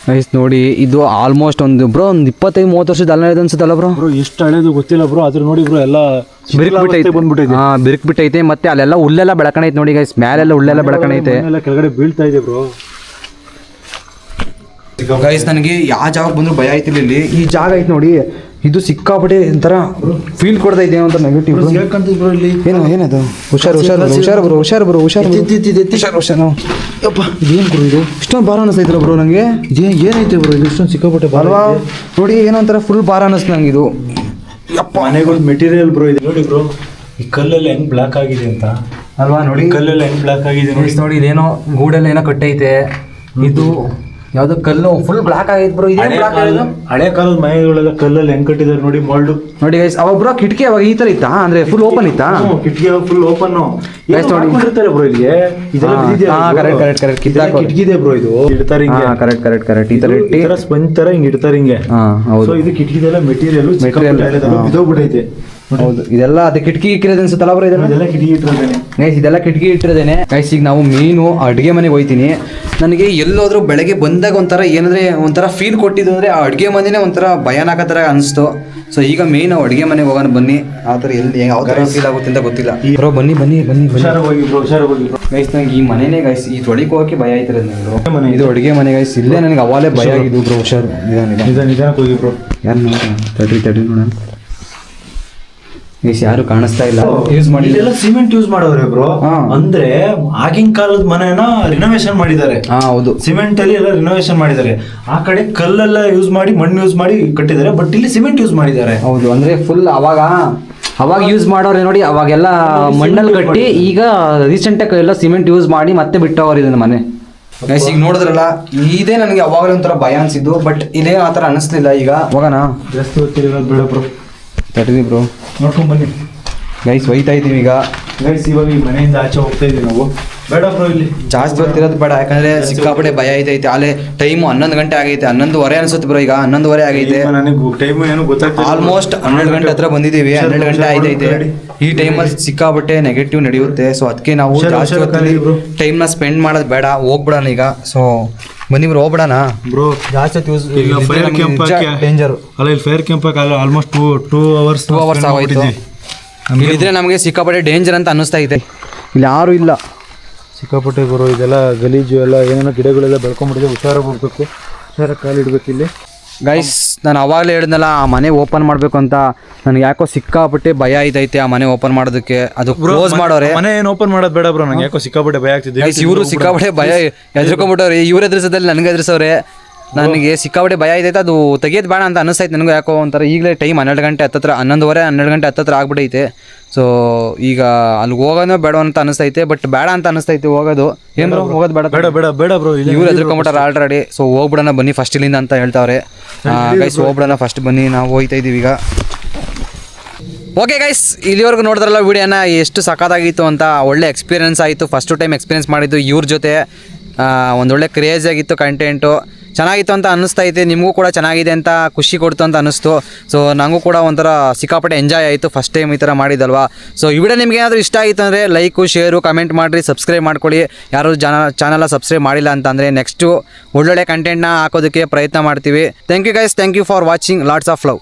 S1: ನೈಸ್ ನೋಡಿ ಇದು ಆಲ್ಮೋಸ್ಟ್ ಒಂದು ಬ್ರೋ ಒಂದು ಇಪ್ಪತ್ತೈದು ಮೂವತ್ತು ವರ್ಷದ ಅಲ್ಲ ಅನ್ಸುತ್ತಲ್ಲ ಬ್ರೋ
S2: ಬ್ರೋ ಎಷ್ಟು ಹಳೇದು ಗೊತ್ತಿಲ್ಲ ಬ್ರೋ ಅದ್ರ ನೋಡಿ ಬ್ರೋ ಎಲ್ಲ
S1: ಬಿರುಕು ಬಿಟ್ಟೈತೆ.
S2: ಬಂದ್ಬಿಟ್ಟೈತೆ
S1: ಹಾ ಬಿರುಕು ಬಿಟ್ಟೈತೆ ಮತ್ತೆ ಅಲ್ಲೆಲ್ಲ ಹುಲ್ಲೆಲ್ಲ ಬೆಳಕಣೈತೆ ನೋಡಿ ಗೈಸ್ ಮ್ಯಾಲೆಲ್ಲ ಹುಲ್ಲೆಲ್ಲ ಬೆಳಕಣೈತೆ
S2: ಐತೆ. ಕೆಳಗಡೆ ಬೀಳ್ತಾ ಇದೆ ಬ್ರೋ.
S1: ಗೈಸ್ ನನಗೆ ಯಾವ ಜಾಗ ಬಂದ್ರು ಭಯ ಆಯ್ತಿಲ್ಲ ಇಲ್ಲಿ ಈ ಜಾಗ ಐತೆ ನೋಡಿ ಇದು ಸಿಕ್ಕಾಪಟ್ಟೆ ಒಂಥರ ಫೀಲ್ ಕೊಡ್ತಾ ಇದೆ ಅಂತ ನೆಗೆಟಿವ್ ಏನು ಏನದು? ಹುಷಾರು ಹುಷಾರು ಹುಷಾರು ಬರೋ ಹುಷಾರು ಬ್ರೋ ಹುಷಾರು ಹುಷಾರು ಹುಷಾರು.
S2: ಯಪ್ಪ ಇದೇನು ಬ್ರೋ ಇದು?
S1: ಇಷ್ಟೊಂದು ಭಾರ ಅನಿಸ್ತೈತಲ್ಲ ಬ್ರೋ ನನಗೆ
S2: ಇದೇ ಏನೈತೆ ಬ್ರೋ ಇದು? ಇಷ್ಟೊಂದು ಸಿಕ್ಕಾಪಟ್ಟೆ
S1: ಅಲ್ವಾ? ನೋಡಿ ಏನೋ ಒಂಥರ ಫುಲ್ ಭಾರ ಅನ್ನಿಸ್ತು ನಂಗೆ ಇದು.
S2: ಮನೆಗಳ ಮೆಟೀರಿಯಲ್ ಬ್ರೋ ಇದೆ. ನೋಡಿ ಬ್ರೋ ಈ ಕಲ್ಲೆಲ್ಲ ಹೆಂಗ್ ಬ್ಲಾಕ್ ಆಗಿದೆ ಅಂತ.
S1: ಅಲ್ವಾ ನೋಡಿ?
S2: ಕಲ್ಲಲ್ಲಿ ಕಲ್ಲೆಲ್ಲ ಹೆಂಗ್ ಬ್ಲಾಕ್ ಆಗಿದೆ ನೋಡಿ.
S1: ನೋಡಿ ಇದೇನೋ ಗೂಡೆಲ್ಲ ಏನೋ ಕಟ್ಟೈತೆ. ಇದು ಯಾವ್ದೋ ಕಲ್ಲು ಫುಲ್ ಬ್ಲಾಕ್ ಆಗೈತೆ ಬ್ರೋ ಇದೇ
S2: ಹಳೆ
S1: ಬ್ಲಾಕ್
S2: ಕಾಲ- ಹಳೆ ಕಾಲದ ಮನೆಗಳೆಲ್ಲ ಕಲ್ಲಲ್ಲಿ ಹೆಂಗ್ ಕಟ್ಟಿದ್ದಾರೆ ನೋಡಿ ಮೋಲ್ಡು.
S1: ನೋಡಿ ಗೈಸ್ ಅವಾಗ ಬ್ರೋ ಕಿಟಕಿ ಅವಾಗ ಈ ತರ ಇತ್ತಾ? ಅಂದ್ರೆ ಫುಲ್ ಓಪನ್ ಇತ್ತಾ?
S2: ಕಿಟಕಿ ಫುಲ್ ಓಪನ್
S1: Guys, ನೋಡಿ.
S2: ಮಾಡಿರ್ತಾರೆ ಬ್ರೋ ಇಲ್ಲಿ ಇದೆಲ್ಲ
S1: ಹಾ,
S2: ಕರೆಕ್ಟ್
S1: ಹಾ,
S2: ಇದು?
S1: correct, correct, correct.
S2: ಇದೆಲ್ಲ
S1: ಕಿತ್ತಾಕೋದು.
S2: ಕಿಟಕಿ ಇದೆ ಬ್ರೋ ಇದು. ಇಡ್ತಾರೆ ಹಿಂಗೆ.
S1: ಕರೆಕ್ಟ್ ಕರೆಕ್ಟ್ ಕರೆಕ್ಟ್ ಈ ತರ ಇಟ್ಟಿ
S2: ಸ್ಪಂಜ್ ತರ ಹಿಂಗ್ ಇಡ್ತಾರೆ ಹಿಂಗೆ.
S1: ಹಾ ಹೌದು.
S2: ಸೊ ಇದು ಕಿಟಕಿದೆಲ್ಲ ಮೆಟೀರಿಯಲ್
S1: Material, ಹಾ.
S2: ಬಿದೋಗ್ಬಿಟ್ಟೈತೆ
S1: ಹೌದು ಇದೆಲ್ಲ ಅದೇ ಕಿಟಕಿ ಇಕ್ಕಿರೋದು ಅನ್ಸುತ್ತಲ್ಲ ಬ್ರೋ ಇದೆಲ್ಲ?
S2: ಇದೆಲ್ಲ ಕಿಟಕಿ ಇಟ್ಟಿರೋದೇನೆ.
S1: ಗೈಸ್ ಇದೆಲ್ಲ ಕಿಟಕಿ ಇಟ್ಟಿರೋದೇನೆ. ಗೈಸ್ ಈಗ ನಾವು ಮೀನು ಅಡುಗೆ ಮನೆಗೆ ಹೋಯ್ತೀನಿ. ನನಗೆ ಎಲ್ಲೋದ್ರೂ ಬೆಳಗ್ಗೆ ಬಂದಾಗ ಒಂಥರ ಏನಂದ್ರೆ ಒಂಥರ ಫೀಲ್ ಕೊಟ್ಟಿದ್ದು ಅಂದರೆ ಆ ಅಡುಗೆ ಮನೆನೇ ಒಂಥರ ಭಯಾನಕ ಥರ ಅನಿಸ್ತು. ಸೊ ಈಗ ಮೇನ್ ಅಡುಗೆ ಮನೆಗೆ ಹೋಗೋಣ ಬನ್ನಿ. ಆ ಥರ ಎಲ್ಲಿ ಯಾವ ಥರ ಫೀಲ್ ಆಗುತ್ತೆ ಅಂತ ಗೊತ್ತಿಲ್ಲ. ಬ್ರೋ ಬನ್ನಿ ಬನ್ನಿ ಬನ್ನಿ ಬನ್ನಿ.
S2: ಹೋಗಿ ಬ್ರೋ ಹೋಗಿ
S1: ಗೈಸ್ ನಂಗೆ ಈ ಮನೆನೇ ಗೈಸ್ ಈ ತೊಳಿಗೆ ಹೋಗಕ್ಕೆ ಭಯ ಆಯ್ತಿರೋದು ನನಗೆ
S2: ಮನೆ
S1: ಇದು ಅಡುಗೆ ಮನೆ ಗೈಸ್ ಇಲ್ಲೇ ನನಗೆ ಅವಾಲೇ ಭಯ ಆಗಿದ್ದು ಬ್ರೋ ಹುಷಾರು. ನಿಧಾನ ನಿಧಾನ
S2: ನಿಧಾನ ನಿಧಾನಕ್ಕೆ ಹೋಗಿ ಬ್ರೋ.
S1: ಯಾರು ನೋಡೋಣ ತಡ್ರಿ ತಡ್ರಿ ನೋಡೋಣ. ಗೈಸ್ ಯಾರು ಕಾಣಿಸ್ತಾ ಇಲ್ಲ? ಯೂಸ್ ಮಾಡಿಲ್ಲ.
S2: ಇದೆಲ್ಲ ಸಿಮೆಂಟ್ ಯೂಸ್ ಮಾಡವ್ರೆ ಬ್ರೋ
S1: ಹಾ.
S2: ಅಂದ್ರೆ ಆಗಿನ ಕಾಲದ ಮನೆನ ರಿನೋವೇಷನ್ ಮಾಡಿದ್ದಾರೆ.
S1: ಹಾ ಹೌದು.
S2: ಸಿಮೆಂಟ್ ಅಲ್ಲಿ ಎಲ್ಲ ರಿನೋವೇಷನ್ ಮಾಡಿದ್ದಾರೆ. ಆ ಕಡೆ ಕಲ್ಲೆಲ್ಲ ಯೂಸ್ ಮಾಡಿ ಮಣ್ಣು ಯೂಸ್ ಮಾಡಿ ಕಟ್ಟಿದ್ದಾರೆ ಬಟ್ ಇಲ್ಲಿ ಸಿಮೆಂಟ್ ಯೂಸ್ ಮಾಡಿದ್ದಾರೆ.
S1: ಹೌದು ಅಂದ್ರೆ ಫುಲ್ ಅವಾಗ ಅವಾಗ ಯೂಸ್ ಮಾಡೋರೆ ನೋಡಿ ಅವಾಗೆಲ್ಲ ಮಣ್ಣಲ್ಲಿ ಕಟ್ಟಿ ಈಗ ರೀಸೆಂಟ್ ಆಗಿ ಎಲ್ಲ ಸಿಮೆಂಟ್ ಯೂಸ್ ಮಾಡಿ ಮತ್ತೆ ಬಿಟ್ಟವ್ರು ಇದನ್ನ ಮನೆ. ಗೈಸ್ ಈಗ ನೋಡಿದ್ರಲ್ಲ ಇದೇ ನನಗೆ ಅವಾಗಲೇ ಒಂಥರ ಭಯ ಅನ್ಸಿದ್ದು ಬಟ್ ಇದೇ ಆ ಥರ ಅನಿಸ್ಲಿಲ್ಲ ಈಗ. ಹೋಗೋಣ.
S2: ಜಾಸ್ತಿ ಗೊತ್ತಿರೋದು ಬೇಡ
S1: ತಡ್ರಿ ಬ್ರೋ
S2: ನೋಡ್ಕೊಂಡ್ ಬನ್ನಿ.
S1: ಗೈಸ್ ಒಯ್ತಾ ಇದ್ದೀವಿ ಈಗ.
S2: ಗೈಸ್ ಇವಾಗ ಈ ಮನೆಯಿಂದ ಆಚೆ ಹೋಗ್ತಾ ಇದೀವಿ ನಾವು. ಬೇಡ ಬ್ರೋ ಇಲ್ಲಿ.
S1: ಜಾಸ್ತಿ ಹೊತ್ತಿರೋದು ಬೇಡ ಯಾಕಂದ್ರೆ ಸಿಕ್ಕಾಪಟ್ಟೆ ಭಯ ಐತೈತೆ. ಅಲ್ಲೇ ಟೈಮು ಹನ್ನೊಂದು ಗಂಟೆ ಆಗೈತೆ. ಹನ್ನೊಂದುವರೆ ಅನ್ಸುತ್ತೆ ಬ್ರೋ ಈಗ ಹನ್ನೊಂದುವರೆ ಆಗೈತೆ.
S2: ನನಗೆ ಟೈಮ್ ಏನು ಗೊತ್ತಾಗ್ತಿಲ್ಲ
S1: ಆಲ್ಮೋಸ್ಟ್ ಹನ್ನೆರಡು ಗಂಟೆ ಹತ್ರ ಬಂದಿದ್ದೀವಿ. ಹನ್ನೆರಡು ಗಂಟೆ ಆಯ್ತೈತೆ. ಈ ಟೈಮಲ್ಲಿ ಸಿಕ್ಕಾಪಟ್ಟೆ ನೆಗೆಟಿವ್ ನಡೆಯುತ್ತೆ. ಸೊ ಅದಕ್ಕೆ ನಾವು ಜಾಸ್ತಿ ಹೊತ್ತಲ್ಲಿ ಟೈಮ್ನ ಸ್ಪೆಂಡ್ ಮಾಡೋದು ಬೇಡ ಹೋಗ್ಬಿಡೋಣ ಈಗ. ಸೊ ಬನ್ನಿ ಬ್ರೋ ಹೋಗ್ಬಿಡೋಣ.
S2: ಬ್ರೋ
S1: ಜಾಸ್ತಿ
S2: ಯೂಸ್
S1: ಇದ್ರೆ
S2: ಫೈರ್ ಕ್ಯಾಂಪ್
S1: ಡೇಂಜರ್
S2: ಅಲ್ಲ ಇಲ್ಲಿ fire camp almost two two hours
S1: two hours ಆಗೋಯ್ತು. ಇಲ್ಲಿದ್ರೆ ನಮಗೆ ಸಿಕ್ಕಾಪಟ್ಟೆ ಡೇಂಜರ್ ಅಂತ ಅನ್ನಿಸ್ತಾ ಇದೆ. ಇಲ್ಲಿ ಯಾರು ಇಲ್ಲ.
S2: ಸಿಕ್ಕಾಪಟ್ಟೆ ಬರೋ ಇದೆಲ್ಲ ಗಲೀಜು ಎಲ್ಲ ಏನೇನೋ ಗಿಡಗಳೆಲ್ಲ ಬೆಳ್ಕೊಂಡ್ಬಿಟ್ಟಿದೆ ಹುಷಾರಾಗಿ ಹೋಗ್ಬೇಕು. ಹುಷಾರಾಗಿ ಕಾಲಿಡ್ಬೇಕು ಇಲ್ಲಿ.
S1: ಗೈಸ್ ನಾನು ಅವಾಗಲೇ ಹೇಳಿದ್ನಲ್ಲ ಆ ಮನೆ ಓಪನ್ ಮಾಡಬೇಕು ಅಂತ ನನಗೆ ಯಾಕೋ ಸಿಕ್ಕಾಪಟ್ಟೆ ಭಯ ಐತೈತೆ ಆ ಮನೆ ಓಪನ್ ಮಾಡೋದಕ್ಕೆ. ಅದು ಕ್ಲೋಸ್ ಮಾಡೋರೆ.
S2: ಮನೆ ಏನು ಓಪನ್ ಮಾಡೋದು ಬೇಡ ಬ್ರೋ ನಂಗೆ ಯಾಕೋ ಸಿಕ್ಕಾಪಟ್ಟೆ ಭಯ ಆಗ್ತಿದೆ.
S1: ಇವರು ಸಿಕ್ಕಾಪಟ್ಟೆ ಭಯ ಎದ್ರಕೊಂಡ್ಬಿಟ್ಟವ್ರೆ ಇವ್ರ ಎದುರಿಸೋದಲ್ಲಿ ನನಗೆ ಎದುರಿಸವ್ರೆ. ನನಗೆ ಸಿಕ್ಕಾಪಟ್ಟೆ ಭಯ ಇದೆ. ಅದು ತೆಗಿಯೋದು ಬೇಡ ಅಂತ ಅನಿಸ್ತೈತೆ ನನಗೂ ಯಾಕೋ ಒಂಥರ ಈಗಲೇ ಟೈಮ್ ಹನ್ನೆರಡು ಗಂಟೆ ಹತ್ತತ್ರ ಹನ್ನೊಂದುವರೆ ಹನ್ನೆರಡು ಗಂಟೆ ಹತ್ತತ್ರ ಆಗ್ಬಿಟ್ಟೈತೆ ಸೊ ಈಗ ಅಲ್ಲಿಗೆ ಹೋಗೋನೋ ಬೇಡ ಅಂತ ಅನಿಸ್ತೈತೆ ಬಟ್ ಬೇಡ ಅಂತ ಅನಿಸ್ತೈತೆ ಹೋಗೋದು. ಏನು ಹೋಗೋದು ಬೇಡ
S2: ಬೇಡ ಬೇಡ ಬೇಡ ಬ್ರೋ
S1: ಇವ್ರು ಎದ್ರಕೊಂಬಿಟ್ಟಾರ ಆಲ್ರೆಡಿ ಸೊ ಹೋಗ್ಬಿಡೋಣ ಬನ್ನಿ ಫಸ್ಟ್ ಇಲ್ಲಿಂದ ಅಂತ ಹೇಳ್ತಾವ್ರೆ. ಗೈಸ್ ಹೋಗ್ಬಿಡೋಣ ಫಸ್ಟ್ ಬನ್ನಿ ನಾವು ಹೋಗ್ತಾ ಇದೀವಿ ಈಗ. ಓಕೆ ಗೈಸ್ ಇಲ್ಲಿವರೆಗೂ ನೋಡಿದ್ರಲ್ಲ ವಿಡಿಯೋನ ಎಷ್ಟು ಸಖತ್ತಾಗಿತ್ತು ಅಂತ ಒಳ್ಳೆ ಎಕ್ಸ್ಪೀರಿಯನ್ಸ್ ಆಯಿತು. ಫಸ್ಟು ಟೈಮ್ ಎಕ್ಸ್ಪೀರಿಯನ್ಸ್ ಮಾಡಿದ್ದು ಇವ್ರ ಜೊತೆ. ಒಂದೊಳ್ಳೆ ಕ್ರೇಜ್ ಆಗಿತ್ತು ಕಂಟೆಂಟು ಚೆನ್ನಾಗಿತ್ತು ಅಂತ ಅನ್ನಿಸ್ತಾ ಐತೆ ನಿಮಗೂ ಕೂಡ ಚೆನ್ನಾಗಿದೆ ಅಂತ ಖುಷಿ ಕೊಡ್ತು ಅಂತ ಅನ್ನಿಸ್ತು. ಸೊ ನನಗೂ ಕೂಡ ಒಂಥರ ಸಿಕ್ಕಾಪಟ್ಟೆ ಎಂಜಾಯ್ ಆಯಿತು. ಫಸ್ಟ್ ಟೈಮ್ ಈ ಥರ ಮಾಡಿದಲ್ವಾ ಸೊ ಈ ವಿಡಿಯೋ ನಿಮ್ಗೆ ಏನಾದರೂ ಇಷ್ಟ ಆಯಿತು ಅಂದರೆ ಲೈಕು ಶೇರು ಕಮೆಂಟ್ ಮಾಡಿರಿ ಸಬ್ಸ್ಕ್ರೈಬ್ ಮಾಡ್ಕೊಳ್ಳಿ. ಯಾರು ಜನ ಚಾನಲ್ನ ಸಬ್ಸ್ಕ್ರೈಬ್ ಮಾಡಿಲ್ಲ ಅಂತಂದರೆ ನೆಕ್ಸ್ಟು ಒಳ್ಳೊಳ್ಳೆ ಕಂಟೆಂಟ್ನ ಹಾಕೋದಕ್ಕೆ ಪ್ರಯತ್ನ ಮಾಡ್ತೀವಿ. Thank you guys thank you for watching lots of love